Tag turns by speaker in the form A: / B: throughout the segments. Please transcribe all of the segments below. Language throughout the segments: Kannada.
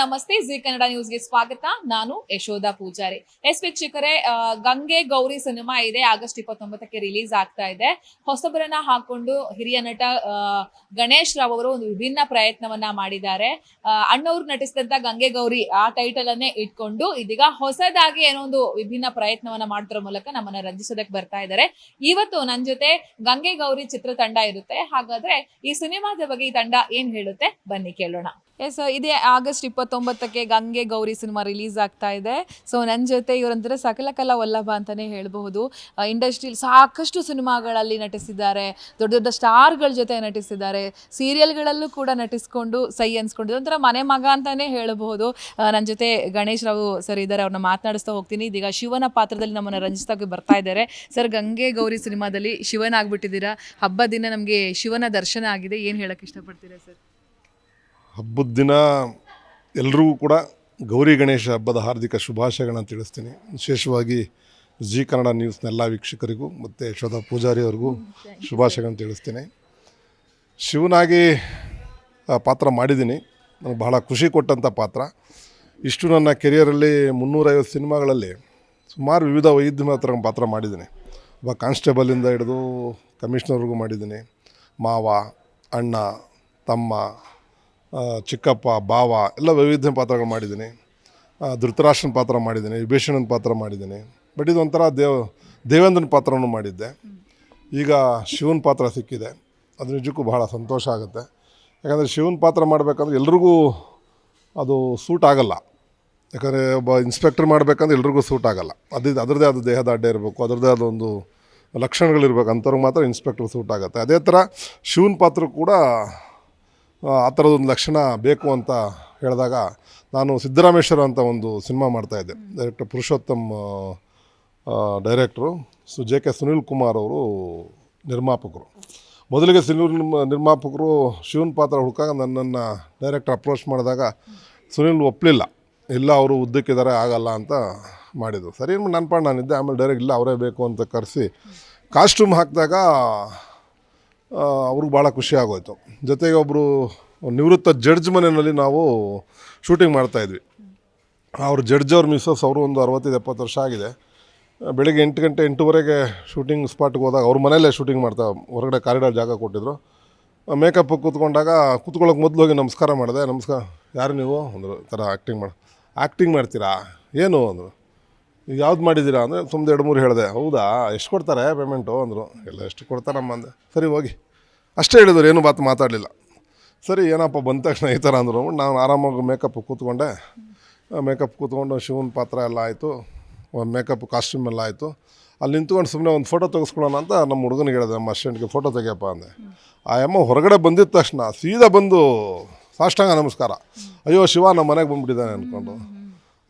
A: ನಮಸ್ತೆ, ಜಿ ಕನ್ನಡ ನ್ಯೂಸ್ಗೆ ಸ್ವಾಗತ. ನಾನು ಯಶೋಧ ಪೂಜಾರಿ. ಎಸ್ ವೀಕ್ಷಕರೇ ಗಂಗೆ ಗೌರಿ ಸಿನಿಮಾ ಇದೆ. ಆಗಸ್ಟ್ ಇಪ್ಪತ್ತೊಂಬತ್ತಕ್ಕೆ ರಿಲೀಸ್ ಆಗ್ತಾ ಇದೆ. ಹೊಸಬರನ್ನ ಹಾಕೊಂಡು ಹಿರಿಯ ನಟ ಗಣೇಶ್ ರಾವ್ ಅವರು ಒಂದು ವಿಭಿನ್ನ ಪ್ರಯತ್ನವನ್ನ ಮಾಡಿದ್ದಾರೆ. ಅಣ್ಣವ್ರು ನಟಿಸಿದಂತ ಗಂಗೆ ಗೌರಿ ಆ ಟೈಟಲ್ ಅನ್ನೇ ಇಟ್ಕೊಂಡು ಇದೀಗ ಹೊಸದಾಗಿ ಏನೋ ಒಂದು ವಿಭಿನ್ನ ಪ್ರಯತ್ನವನ್ನ ಮಾಡೋದ್ರ ಮೂಲಕ ನಮ್ಮನ್ನ ರಂಜಿಸೋದಕ್ಕೆ ಬರ್ತಾ ಇದ್ದಾರೆ. ಇವತ್ತು ನನ್ನ ಜೊತೆ ಗಂಗೆ ಗೌರಿ ಚಿತ್ರತಂಡ ಇರುತ್ತೆ. ಹಾಗಾದ್ರೆ ಈ ಸಿನಿಮಾದ ಬಗ್ಗೆ ಈ ತಂಡ ಏನ್ ಹೇಳುತ್ತೆ? ಬನ್ನಿ ಕೇಳೋಣ. ಎಸ್ ಇದೇ ಆಗಸ್ಟ್ ಇಪ್ಪತ್ತೊಂಬತ್ತಕ್ಕೆ ಗಂಗೆ ಗೌರಿ ಸಿನಿಮಾ ರಿಲೀಸ್ ಆಗ್ತಾ ಇದೆ. ಸೊ ನನ್ನ ಜೊತೆ ಇವರಂದ್ರೆ ಸಕಲ ಕಲಾ ವಲ್ಲಭ ಅಂತಾನೆ ಹೇಳಬಹುದು. ಇಂಡಸ್ಟ್ರಿಯಲ್ಲಿ ಸಾಕಷ್ಟು ಸಿನಿಮಾಗಳಲ್ಲಿ ನಟಿಸಿದ್ದಾರೆ. ದೊಡ್ಡ ದೊಡ್ಡ ಸ್ಟಾರ್ಗಳ ಜೊತೆ ನಟಿಸಿದ್ದಾರೆ. ಸೀರಿಯಲ್ಗಳಲ್ಲೂ ಕೂಡ ನಟಿಸ್ಕೊಂಡು ಸೈ ಅನ್ಸ್ಕೊಂಡು ಒಂಥರ ಮನೆ ಮಗ ಅಂತಾನೆ ಹೇಳಬಹುದು. ನನ್ನ ಜೊತೆ ಗಣೇಶ್ ರಾವ್ ಸರ್ ಇದ್ದಾರೆ. ಅವ್ರನ್ನ ಮಾತನಾಡಿಸ್ತಾ ಹೋಗ್ತೀನಿ. ಇದೀಗ ಶಿವನ ಪಾತ್ರದಲ್ಲಿ ನಮ್ಮನ್ನ ರಂಜಿಸ್ತಾಗಿ ಬರ್ತಾ ಇದ್ದಾರೆ. ಸರ್ ಗಂಗೆ ಗೌರಿ ಸಿನಿಮಾದಲ್ಲಿ ಶಿವನ ಆಗ್ಬಿಟ್ಟಿದ್ದೀರಾ ಹಬ್ಬ ದಿನ ನಮಗೆ ಶಿವನ ದರ್ಶನ ಆಗಿದೆ. ಏನು ಹೇಳಕ್ಕೆ ಇಷ್ಟಪಡ್ತೀರಾ ಸರ್
B: ಹಬ್ಬದ ದಿನ ಎಲ್ಲರಿಗೂ ಕೂಡ ಗೌರಿ ಗಣೇಶ ಹಬ್ಬದ ಹಾರ್ದಿಕ ಶುಭಾಶಯಗಳನ್ನು ತಿಳಿಸ್ತೀನಿ. ವಿಶೇಷವಾಗಿ ಜಿ ಕನ್ನಡ ನ್ಯೂಸ್ನ ಎಲ್ಲ ವೀಕ್ಷಕರಿಗೂ ಮತ್ತು ಯಶೋಧ ಪೂಜಾರಿ ಅವ್ರಿಗೂ ಶುಭಾಶಯಗಳನ್ನ ತಿಳಿಸ್ತೀನಿ. ಶಿವನಾಗಿ ಪಾತ್ರ ಮಾಡಿದ್ದೀನಿ. ನನಗೆ ಬಹಳ ಖುಷಿ ಕೊಟ್ಟಂಥ ಪಾತ್ರ. ಇಷ್ಟು ನನ್ನ ಕೆರಿಯರಲ್ಲಿ ಮುನ್ನೂರೈವತ್ತು ಸಿನಿಮಾಗಳಲ್ಲಿ ಸುಮಾರು ವಿವಿಧ ವೈದ್ಯ ಹತ್ರ ಪಾತ್ರ ಮಾಡಿದ್ದೀನಿ. ಒಬ್ಬ ಕಾನ್ಸ್ಟೇಬಲಿಂದ ಹಿಡಿದು ಕಮಿಷನರ್ವರೆಗೂ ಮಾಡಿದ್ದೀನಿ. ಮಾವ, ಅಣ್ಣ, ತಮ್ಮ ಚಿಕ್ಕಪ್ಪ, ಬಾವ ಎಲ್ಲ ವೈವಿಧ್ಯ ಪಾತ್ರಗಳು ಮಾಡಿದ್ದೀನಿ. ಧೃತರಾಷ್ಟ್ರನ ಪಾತ್ರ ಮಾಡಿದ್ದೀನಿ, ವಿಭೀಷಣನ ಪಾತ್ರ ಮಾಡಿದ್ದೀನಿ. ಬಟ್ ಇದು ಒಂಥರ ದೇವ್, ದೇವೇಂದ್ರನ ಪಾತ್ರನೂ ಮಾಡಿದ್ದೆ. ಈಗ ಶಿವನ ಪಾತ್ರ ಸಿಕ್ಕಿದೆ. ಅದು ನಿಜಕ್ಕೂ ಬಹಳ ಸಂತೋಷ ಆಗುತ್ತೆ. ಯಾಕಂದರೆ ಶಿವನ ಪಾತ್ರ ಮಾಡಬೇಕಂದ್ರೆ ಎಲ್ರಿಗೂ ಅದು ಸೂಟ್ ಆಗಲ್ಲ. ಯಾಕಂದರೆ ಒಬ್ಬ ಇನ್ಸ್ಪೆಕ್ಟರ್ ಮಾಡಬೇಕಂದ್ರೆ ಎಲ್ರಿಗೂ ಸೂಟ್ ಆಗಲ್ಲ. ಅದು ಅದರದ್ದೇ ಆದ ದೇಹದ ಅಡ್ಡ ಇರಬೇಕು, ಅದರದ್ದೇ ಆದ ಒಂದು ಲಕ್ಷಣಗಳಿರ್ಬೇಕು, ಅಂಥವ್ರಿಗೆ ಮಾತ್ರ ಇನ್ಸ್ಪೆಕ್ಟರ್ ಸೂಟ್ ಆಗುತ್ತೆ. ಅದೇ ಥರ ಶಿವನ ಪಾತ್ರ ಕೂಡ ಆ ಥರದೊಂದು ಲಕ್ಷಣ ಬೇಕು ಅಂತ ಹೇಳಿದಾಗ ನಾನು ಸಿದ್ದರಾಮೇಶ್ವರ ಅಂತ ಒಂದು ಸಿನಿಮಾ ಮಾಡ್ತಾಯಿದ್ದೆ ಡೈರೆಕ್ಟರ್ ಪುರುಷೋತ್ತಮ್ ಡೈರೆಕ್ಟ್ರು ಸು ಜೆ ಕೆ ಸುನಿಲ್ ಕುಮಾರ್ ಅವರು ನಿರ್ಮಾಪಕರು. ಮೊದಲಿಗೆ ಸುನಿಲ್ ನಿರ್ಮಾಪಕರು ಶಿವನ್ ಪಾತ್ರ ಹುಡುಕಾಗ ನನ್ನನ್ನು ಡೈರೆಕ್ಟರ್ ಅಪ್ರೋಚ್ ಮಾಡಿದಾಗ ಸುನಿಲ್ ಒಪ್ಪಲಿಲ್ಲ ಇಲ್ಲ, ಅವರು ಉದ್ದಕ್ಕಿದ್ದಾರೆ, ಆಗಲ್ಲ ಅಂತ ಮಾಡಿದರು. ಸರಿ ನನ್ನ ಪಾಡು ನಾನಿದ್ದೆ. ಆಮೇಲೆ ಡೈರೆಕ್ಟ್ ಇಲ್ಲ, ಅವರೇ ಬೇಕು ಅಂತ ಕರೆಸಿ ಕಾಸ್ಟ್ಯೂಮ್ ಹಾಕಿದಾಗ ಅವ್ರಿಗೆ ಭಾಳ ಖುಷಿ ಆಗೋಯ್ತು. ಜೊತೆಗೆ ಒಬ್ಬರು ನಿವೃತ್ತ ಜಡ್ಜ್ ಮನೆಯಲ್ಲಿ ನಾವು ಶೂಟಿಂಗ್ ಮಾಡ್ತಾಯಿದ್ವಿ ಅವ್ರ ಜಡ್ಜ್ ಅವ್ರ ಮಿಸ್ಸಸ್ ಅವರು ಒಂದು ಅರವತ್ತೈದು, ಎಪ್ಪತ್ತು ವರ್ಷ ಆಗಿದೆ. ಬೆಳಿಗ್ಗೆ ಎಂಟು ಗಂಟೆ, ಎಂಟೂವರೆಗೆ ಶೂಟಿಂಗ್ ಸ್ಪಾಟ್ಗೆ ಹೋದಾಗ ಅವ್ರ ಮನೆಯಲ್ಲೇ ಶೂಟಿಂಗ್ ಮಾಡ್ತಾ ಹೊರಗಡೆ ಕಾರಿಡಾರ್ ಜಾಗ ಕೊಟ್ಟಿದ್ರು. ಮೇಕಪ್ ಕೂತ್ಕೊಂಡಾಗ ಕೂತ್ಕೊಳ್ಳೋಕೆ ಮೊದಲು ಹೋಗಿ ನಮಸ್ಕಾರ ಮಾಡಿದೆ. ನಮಸ್ಕಾರ, ಯಾರು ನೀವು? ಅಂದರು ಥರ ಆ್ಯಕ್ಟಿಂಗ್ ಮಾಡಿ ಆ್ಯಕ್ಟಿಂಗ್ ಮಾಡ್ತೀರಾ? ಏನು? ಅಂದರು. ಈಗ ಯಾವ್ದು ಮಾಡಿದ್ದೀರಾ ಅಂದರೆ ಸುಮ್ಮನೆ ಎರಡು ಮೂರು ಹೇಳಿದೆ. ಹೌದಾ? ಎಷ್ಟು ಕೊಡ್ತಾರೆ ಪೇಮೆಂಟು ಅಂದರು. ಎಲ್ಲ ಎಷ್ಟು ಕೊಡ್ತಾರಮ್ಮ ಅಂದೆ. ಸರಿ, ಹೋಗಿ. ಅಷ್ಟೇ ಹೇಳಿದ್ರು, ಏನು ಮಾತು ಮಾತಾಡಲಿಲ್ಲ. ಸರಿ, ಏನಪ್ಪ ಬಂದ ತಕ್ಷಣ ಈ ಥರ ಅಂದರು. ನಾನು ಆರಾಮಾಗಿ ಮೇಕಪ್ ಕೂತ್ಕೊಂಡೆ. ಮೇಕಪ್ ಕೂತ್ಕೊಂಡು ಶಿವನ ಪಾತ್ರ ಎಲ್ಲ ಆಯಿತು. ಮೇಕಪ್ ಕಾಸ್ಟ್ಯೂಮ್ ಎಲ್ಲ ಆಯಿತು. ಅಲ್ಲಿ ನಿಂತ್ಕೊಂಡು ಸುಮ್ಮನೆ ಒಂದು ಫೋಟೋ ತೆಗೆಸ್ಕೊಳ್ಳೋಣ ಅಂತ ನಮ್ಮ ಹುಡುಗನಿಗೆ ಹೇಳಿದೆ. ನಮ್ಮ ಅಸ್ಟೆಂಟ್ಗೆ ಫೋಟೋ ತೆಗಿಯಪ್ಪ ಅಂದೆ. ಆ ಅಮ್ಮ ಹೊರಗಡೆ ಬಂದಿದ್ದ ತಕ್ಷಣ ಸೀದಾ ಬಂದು ಸಾಷ್ಟಾಂಗ ನಮಸ್ಕಾರ. ಅಯ್ಯೋ, ಶಿವ ನಮ್ಮ ಮನೆಗೆ ಬಂದ್ಬಿಟ್ಟಿದ್ದಾನೆ ಅಂದ್ಕೊಂಡು.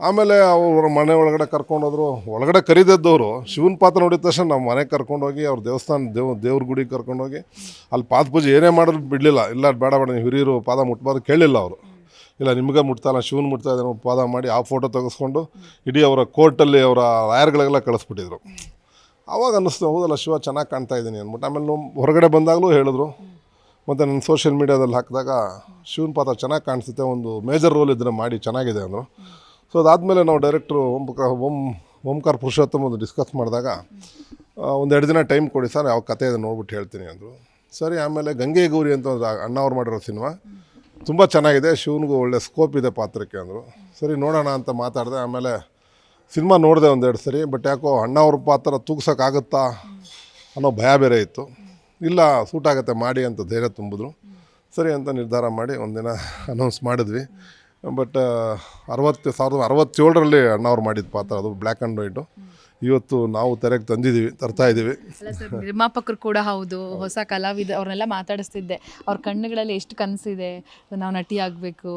B: ಆಮೇಲೆ ಅವ್ರ ಮನೆ ಒಳಗಡೆ ಕರ್ಕೊಂಡೋದ್ರು. ಒಳಗಡೆ ಕರೀದಿದ್ದವರು, ಶಿವನ ಪಾತ್ರ ನೋಡಿದ ತಕ್ಷಣ ನಮ್ಮ ಮನೆಗೆ ಕರ್ಕೊಂಡೋಗಿ, ಅವ್ರ ದೇವಸ್ಥಾನ ದೇವ್, ದೇವ್ರ ಗುಡಿಗೆ ಕರ್ಕೊಂಡೋಗಿ, ಅಲ್ಲಿ ಪಾದ ಪೂಜೆ ಏನೇ ಮಾಡಿದ್ರು ಬಿಡಲಿಲ್ಲ. ಇಲ್ಲ, ಬೇಡ ಬೇಡ, ನೀವು ಹಿರಿಯರು ಪಾದ ಮುಟ್ಬಾರ್ದು ಕೇಳಿಲ್ಲ ಅವರು. ಇಲ್ಲ, ನಿಮಗೆ ಮುಟ್ತಾನ ಶಿವನ್ ಮುಟ್ತಾ ಇದ್ದಾನೆ, ಪಾದ ಮಾಡಿ ಆ ಫೋಟೋ ತೆಗೆಸ್ಕೊಂಡು ಇಡೀ ಅವರ ಕೋರ್ಟಲ್ಲಿ ಅವರ ರಾಯರ್ಗಳೆಲ್ಲ ಕಳಿಸ್ಬಿಟ್ಟಿದ್ರು. ಆವಾಗ ಅನ್ನಿಸ್ತು, ಹೌದಲ್ಲ ಶಿವ ಚೆನ್ನಾಗಿ ಕಾಣ್ತಾ ಇದ್ದೀನಿ ಅಂದ್ಬಿಟ್ಟು. ಆಮೇಲೆ ಹೊರಗಡೆ ಬಂದಾಗಲೂ ಹೇಳಿದ್ರು. ಮತ್ತು ನನ್ನ ಸೋಷಿಯಲ್ ಮೀಡ್ಯಾದಲ್ಲಿ ಹಾಕಿದಾಗ ಶಿವನ ಪಾತ್ರ ಚೆನ್ನಾಗಿ ಕಾಣಿಸುತ್ತೆ, ಒಂದು ಮೇಜರ್ ರೋಲ್ ಇದ್ದರೆ ಮಾಡಿ, ಚೆನ್ನಾಗಿದೆ ಅಂದರು. ಸೊ ಅದಾದಮೇಲೆ ನಾವು ಡೈರೆಕ್ಟ್ರು ಓಂ ಪ್ರಕಾ- ಓಂ, ಓಂಕಾರ ಪುರುಷೋತ್ತಮ ಒಂದು ಡಿಸ್ಕಸ್ ಮಾಡಿದಾಗ ಒಂದು ಎರಡು ದಿನ ಟೈಮ್ ಕೊಡಿ ಸರ್, ಯಾವ ಕತೆ ಇದೆ ನೋಡ್ಬಿಟ್ಟು ಹೇಳ್ತೀನಿ ಅಂದರು. ಸರಿ, ಆಮೇಲೆ ಗಂಗೆ ಗೌರಿ ಅಂತ ಒಂದು ಅಣ್ಣ ಅವ್ರು ಮಾಡಿರೋ ಸಿನಿಮಾ, ತುಂಬ ಚೆನ್ನಾಗಿದೆ, ಶಿವನಿಗೂ ಒಳ್ಳೆ ಸ್ಕೋಪ್ ಇದೆ ಪಾತ್ರಕ್ಕೆ ಅಂದರು. ಸರಿ, ನೋಡೋಣ ಅಂತ ಮಾತಾಡಿದೆ, ಆಮೇಲೆ ಸಿನಿಮಾ ನೋಡಿದೆ ಒಂದೆರಡು ಸರಿ ಬಟ್ ಯಾಕೋ ಅಣ್ಣ ಅವ್ರ ಪಾತ್ರ ತೂಗ್ಸೋಕ್ಕಾಗುತ್ತಾ ಅನ್ನೋ ಭಯ ಬೇರೆ ಇತ್ತು. ಇಲ್ಲ, ಸೂಟ್ ಆಗುತ್ತೆ, ಮಾಡಿ ಅಂತ ಧೈರ್ಯ ತುಂಬಿದ್ರು. ಸರಿ ಅಂತ ನಿರ್ಧಾರ ಮಾಡಿ ಒಂದಿನ ಅನೌನ್ಸ್ ಮಾಡಿದ್ವಿ. ಬಟ್ ಅರವತ್ತು ಸಾವಿರದ ಅರವತ್ತೇಳರಲ್ಲಿ ಅಣ್ಣವ್ರು ಮಾಡಿದ ಪಾತ್ರ ಅದು ಬ್ಲ್ಯಾಕ್ ಆ್ಯಂಡ್ ವೈಟು. ಇವತ್ತು ನಾವು ತೆರೆಗೆ ತಂದಿದ್ದೀವಿ ತರ್ತಾ ಇದ್ದೀವಿ.
A: ನಿರ್ಮಾಪಕರು ಕೂಡ ಹೌದು ಹೊಸ ಕಲಾವಿದ ಅವ್ರನ್ನೆಲ್ಲ ಮಾತಾಡಿಸ್ತಿದ್ದೆ. ಅವ್ರ ಕಣ್ಣುಗಳಲ್ಲಿ ಎಷ್ಟು ಕನಸಿದೆ ನಾವು ನಟಿ ಆಗಬೇಕು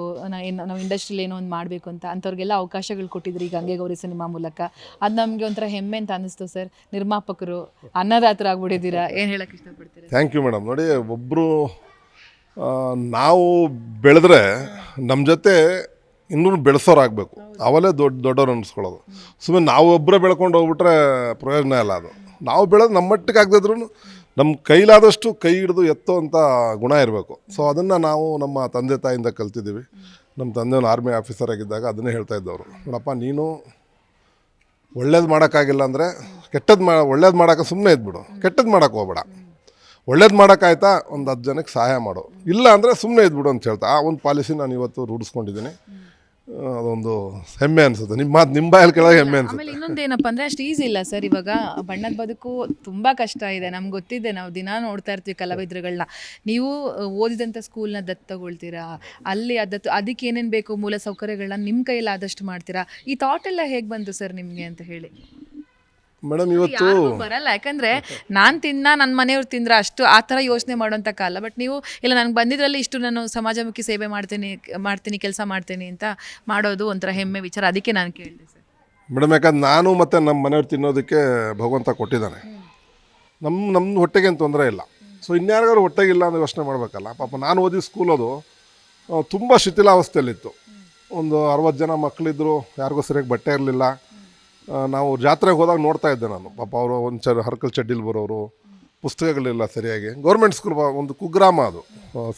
A: ನಾವು ಇಂಡಸ್ಟ್ರಿಲಿ ಏನೋ ಒಂದು ಮಾಡಬೇಕು ಅಂತ ಅಂಥವ್ರಿಗೆಲ್ಲ ಅವಕಾಶಗಳು ಕೊಟ್ಟಿದ್ರಿ ಈಗ ಗಂಗೆ ಗೌರಿ ಸಿನಿಮಾ ಮೂಲಕ. ಅದು ನಮಗೆ ಒಂಥರ ಹೆಮ್ಮೆ ಅಂತ ಅನ್ನಿಸ್ತು ಸರ್. ನಿರ್ಮಾಪಕರು ಅನ್ನದಾತರ ಆಗ್ಬಿಟ್ಟಿದ್ದೀರಾ ಏನು ಹೇಳಕ್ಕೆ ಇಷ್ಟಪಡ್ತೀರಾ
B: ಥ್ಯಾಂಕ್ ಯು ಮೇಡಮ್ ನೋಡಿ ಒಬ್ಬರು ನಾವು ಬೆಳೆದ್ರೆ ನಮ್ಮ ಜೊತೆ ಇನ್ನೂ ಬೆಳೆಸೋರಾಗಬೇಕು ಅವಲೇ ದೊಡ್ಡ ದೊಡ್ಡವ್ರು ಅನ್ನಿಸ್ಕೊಳ್ಳೋದು ಸುಮ್ಮನೆ ನಾವು ಒಬ್ಬರೇ ಬೆಳ್ಕೊಂಡು ಹೋಗ್ಬಿಟ್ರೆ ಪ್ರಯೋಜನ ಇಲ್ಲ ಅದು. ನಾವು ಬೆಳೆದು ನಮ್ಮ ಮಟ್ಟಿಗೆ ಆಗದಿದ್ರು ನಮ್ಮ ಕೈಲಾದಷ್ಟು ಕೈ ಹಿಡಿದು ಎತ್ತೋ ಅಂತ ಗುಣ ಇರಬೇಕು. ಸೊ ಅದನ್ನು ನಾವು ನಮ್ಮ ತಂದೆ ತಾಯಿಂದ ಕಲ್ತಿದ್ದೀವಿ. ನಮ್ಮ ತಂದೆ ಒಂದು ಆರ್ಮಿ ಆಫೀಸರ್ ಆಗಿದ್ದಾಗ ಅದನ್ನೇ ಹೇಳ್ತಾ ಇದ್ದವರು. ನೋಡಪ್ಪ, ನೀನು ಒಳ್ಳೇದು ಮಾಡೋಕ್ಕಾಗಿಲ್ಲ ಅಂದರೆ ಕೆಟ್ಟದ್ದು ಮಾ, ಒಳ್ಳೇದು ಮಾಡೋಕೆ ಸುಮ್ಮನೆ ಇದ್ಬಿಡು. ಕೆಟ್ಟದ್ದು ಮಾಡೋಕ್ಕೆ ಹೋಗ್ಬೇಡ. ಒಳ್ಳೇದು ಮಾಡೋಕ್ಕಾಯ್ತಾ? ಒಂದು ಹತ್ತು ಜನಕ್ಕೆ ಸಹಾಯ ಮಾಡು. ಇಲ್ಲ ಅಂದರೆ ಸುಮ್ಮನೆ ಇದ್ಬಿಡು ಅಂತ ಹೇಳ್ತಾ. ಆ ಒಂದು ಪಾಲಿಸಿ ನಾನು ಇವತ್ತು ರೂಢಿಸ್ಕೊಂಡಿದ್ದೀನಿ. ಅದೊಂದು ಹೆಮ್ಮೆ ಅನ್ಸುತ್ತೆ. ನಿಮ್ಮ ಮಾತು ನಿಮ್ಮ ಬಾಯಲ್ಲಿ ಕೆಳಗೆ ಹೆಮ್ಮೆ ಅನ್ಸುತ್ತೆ.
C: ಆಮೇಲೆ ಇನ್ನೊಂದೇನಪ್ಪ ಅಂದ್ರೆ ಅಷ್ಟು ಈಸಿ ಇಲ್ಲ ಸರ್ ಇವಾಗ. ಬಣ್ಣದ ಬದುಕು ತುಂಬಾ ಕಷ್ಟ ಇದೆ. ನಮ್ಗೆ ಗೊತ್ತಿದೆ ನಾವು ದಿನ ನೋಡ್ತಾ ಇರ್ತೀವಿ ಕಲಾವಿದ್ರುಗಳನ್ನ ನೀವು ಓದಿದಂಥ ಸ್ಕೂಲ್ನ ದತ್ತು ತಗೊಳ್ತೀರಾ? ಅಲ್ಲಿ ಅದತ್ತು ಅದಕ್ಕೆ ಏನೇನು ಬೇಕು? ಮೂಲ ಸೌಕರ್ಯಗಳನ್ನ ನಿಮ್ಮ ಕೈಯಲ್ಲಿ ಆದಷ್ಟು ಮಾಡ್ತೀರಾ? ಈ ಥಾಟ್ ಎಲ್ಲ ಹೇಗೆ ಬಂತು ಸರ್ ನಿಮಗೆ ಅಂತ ಹೇಳಿ?
B: ಮೇಡಮ್ ಇವತ್ತು
C: ಯಾರಿಗೂ ಬರಲ್ಲ. ಯಾಕಂದ್ರೆ ನಾನು ತಿನ್ನ ನನ್ನ ಮನೆಯವ್ರು ತಿಂದ್ರ ಅಷ್ಟು ಆ ಥರ ಯೋಚನೆ ಮಾಡುವಂಥ ಕಾಲ. ಬಟ್ ನೀವು ಇಲ್ಲ ನನಗೆ ಬಂದಿದ್ರಲ್ಲಿ ಇಷ್ಟು ನಾನು ಸಮಾಜಮುಖಿ ಸೇವೆ ಮಾಡ್ತೀನಿ ಮಾಡ್ತೀನಿ ಕೆಲಸ ಮಾಡ್ತೀನಿ ಅಂತ ಮಾಡೋದು ಒಂಥರ ಹೆಮ್ಮೆ ವಿಚಾರ. ಅದಕ್ಕೆ ನಾನು ಕೇಳಿದೆ ಸರ್.
B: ಮೇಡಮ್ ಯಾಕಂದ್ರೆ ನಾನು ಮತ್ತು ನಮ್ಮ ಮನೆಯವ್ರು ತಿನ್ನೋದಕ್ಕೆ ಭಗವಂತ ಕೊಟ್ಟಿದ್ದಾನೆ ನಮ್ಮ ನಮ್ಮ ಹೊಟ್ಟೆಗೆ ಏನು ತೊಂದರೆ ಇಲ್ಲ. ಸೊ ಇನ್ಯಾರಿಗಾರು ಹೊಟ್ಟೆಗಿಲ್ಲ ಅಂತ ಯೋಚನೆ ಮಾಡಬೇಕಲ್ಲ. ಪಾಪ ನಾನು ಓದಿದ ಸ್ಕೂಲ್ ಅದು ತುಂಬ ಶಿಥಿಲಾವಸ್ಥೆಯಲ್ಲಿತ್ತು. ಒಂದು ಅರವತ್ತು ಜನ ಮಕ್ಕಳಿದ್ರು ಯಾರಿಗೂ ಸರಿಯಾಗಿ ಬಟ್ಟೆ ಇರಲಿಲ್ಲ. ನಾವು ಜಾತ್ರೆಗೆ ಹೋದಾಗ ನೋಡ್ತಾ ಇದ್ದೆ ನಾನು. ಪಾಪ ಅವರು ಒಂದು ಚ ಹರ್ಕಲ್ ಚಡ್ಡಿಲಿ ಬರೋರು, ಪುಸ್ತಕಗಳಿಲ್ಲ ಸರಿಯಾಗಿ. ಗೌರ್ಮೆಂಟ್ ಸ್ಕೂಲ್ ಒಂದು ಕುಗ್ರಾಮ ಅದು.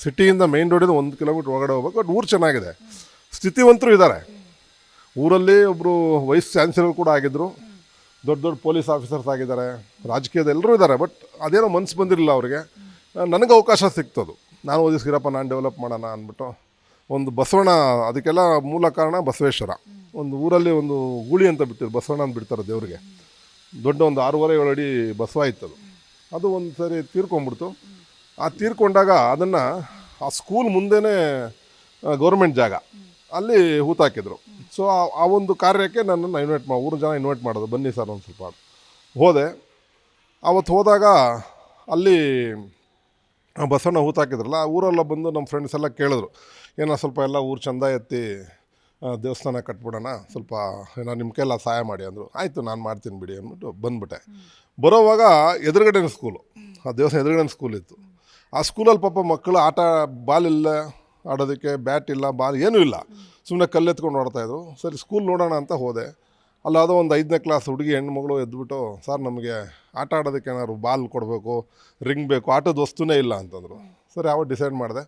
B: ಸಿಟಿಯಿಂದ ಮೈನ್ ರೋಡಿಂದ ಒಂದು ಕಿಲೋಮೀಟ್ರ್ ಒಳಗಡೆ ಹೋಗ್ಬೇಕು ಬಟ್ ಊರು ಚೆನ್ನಾಗಿದೆ. ಸ್ಥಿತಿವಂತರು ಇದ್ದಾರೆ ಊರಲ್ಲಿ ಒಬ್ಬರು ವೈಸ್ ಚಾನ್ಸಲರ್ ಕೂಡ ಆಗಿದ್ದರು ದೊಡ್ಡ ದೊಡ್ಡ ಪೊಲೀಸ್ ಆಫೀಸರ್ಸ್ ಆಗಿದ್ದಾರೆ. ರಾಜಕೀಯದ ಎಲ್ಲರೂ ಇದ್ದಾರೆ ಬಟ್ ಅದೇನೋ ಮನಸ್ಸು ಬಂದಿರಲಿಲ್ಲ ಅವರಿಗೆ. ನನಗೆ ಅವಕಾಶ ಸಿಕ್ತದು. ನಾನು ಓದಿಸ್ಕಿರಪ್ಪ ನಾನು ಡೆವಲಪ್ ಮಾಡೋಣ ಅಂದ್ಬಿಟ್ಟು. ಒಂದು ಬಸವಣ್ಣ, ಅದಕ್ಕೆಲ್ಲ ಮೂಲ ಕಾರಣ ಬಸವೇಶ್ವರ. ಒಂದು ಊರಲ್ಲಿ ಒಂದು ಗೂಳಿ ಅಂತ ಬಿಟ್ಟಿದ್ರು ಬಸವಣ್ಣ ಅಂತ ಬಿಡ್ತಾರೆ ದೇವ್ರಿಗೆ. ದೊಡ್ಡ ಒಂದು ಆರೂವರೆ, ಏಳು ಅಡಿ ಬಸವ ಇತ್ತದು. ಅದು ಒಂದು ಸರಿ ತೀರ್ಕೊಂಡ್ಬಿಡ್ತು ಆ ತೀರ್ಕೊಂಡಾಗ ಅದನ್ನು ಆ ಸ್ಕೂಲ್ ಮುಂದೆನೇ ಗೌರ್ಮೆಂಟ್ ಜಾಗ. ಅಲ್ಲಿ ಹೂತಾಕಿದ್ರು ಸೊ ಆ- ಒಂದು ಕಾರ್ಯಕ್ಕೆ ನನ್ನನ್ನು ಇನ್ವೈಟ್ ಮಾ, ಊರು ಜನ ಇನ್ವೈಟ್ ಮಾಡೋದು ಬನ್ನಿ ಸರ್ ಒಂದು ಸ್ವಲ್ಪ. ಹೋದೆ. ಅವತ್ತು ಹೋದಾಗ ಅಲ್ಲಿ ಬಸವಣ್ಣ ಹೂತಾಕಿದ್ರಲ್ಲ ಆ ಊರೆಲ್ಲ ಬಂದು ನಮ್ಮ ಫ್ರೆಂಡ್ಸ್ ಎಲ್ಲ ಕೇಳಿದ್ರು, ಏನೋ ಸ್ವಲ್ಪ ಎಲ್ಲ ಊರು ಚಂದ ಎತ್ತಿ ದೇವಸ್ಥಾನ ಕಟ್ಬಿಡೋಣ, ಸ್ವಲ್ಪ ಏನೋ ನಿಮ್ಮ ಕೈಲ ಸಹಾಯ ಮಾಡಿ ಅಂದರು. ಆಯಿತು, ನಾನು ಮಾಡ್ತೀನಿ ಬಿಡಿ ಅಂದ್ಬಿಟ್ಟು ಬಂದ್ಬಿಟ್ಟೆ. ಬರೋವಾಗ ಎದುರುಗಡೆನ ಸ್ಕೂಲು ಆ ದೇವಸ್ಥಾನ ಎದುರುಗಡೆ ಸ್ಕೂಲ್ ಇತ್ತು. ಆ ಸ್ಕೂಲಲ್ಲಿ ಪಾಪ ಮಕ್ಕಳು ಆಟ, ಬಾಲ್ ಇಲ್ಲ, ಆಡೋದಕ್ಕೆ ಬ್ಯಾಟ್ ಇಲ್ಲ, ಬಾಲ್ ಏನೂ ಇಲ್ಲ. ಸುಮ್ಮನೆ ಕಲ್ಲೆತ್ಕೊಂಡು ಓಡ್ತಾಯಿದ್ರು ಸರಿ ಸ್ಕೂಲ್ ನೋಡೋಣ ಅಂತ ಹೋದೆ. ಅಲ್ಲಿ ಯಾವುದೋ ಒಂದು ಐದನೇ ಕ್ಲಾಸ್ ಹುಡುಗಿ ಹೆಣ್ಮಗಳು ಎದ್ಬಿಟ್ಟು, ಸರ್, ನಮಗೆ ಆಟ ಆಡೋದಕ್ಕೆ ಏನಾದ್ರು ಬಾಲ್ ಕೊಡಬೇಕು ರಿಂಗ್ ಬೇಕು, ಆಟದ ವಸ್ತುನೇ ಇಲ್ಲ ಅಂತಂದರು. ಸರಿ ಯಾವಾಗ ಡಿಸೈಡ್ ಮಾಡಿದೆ.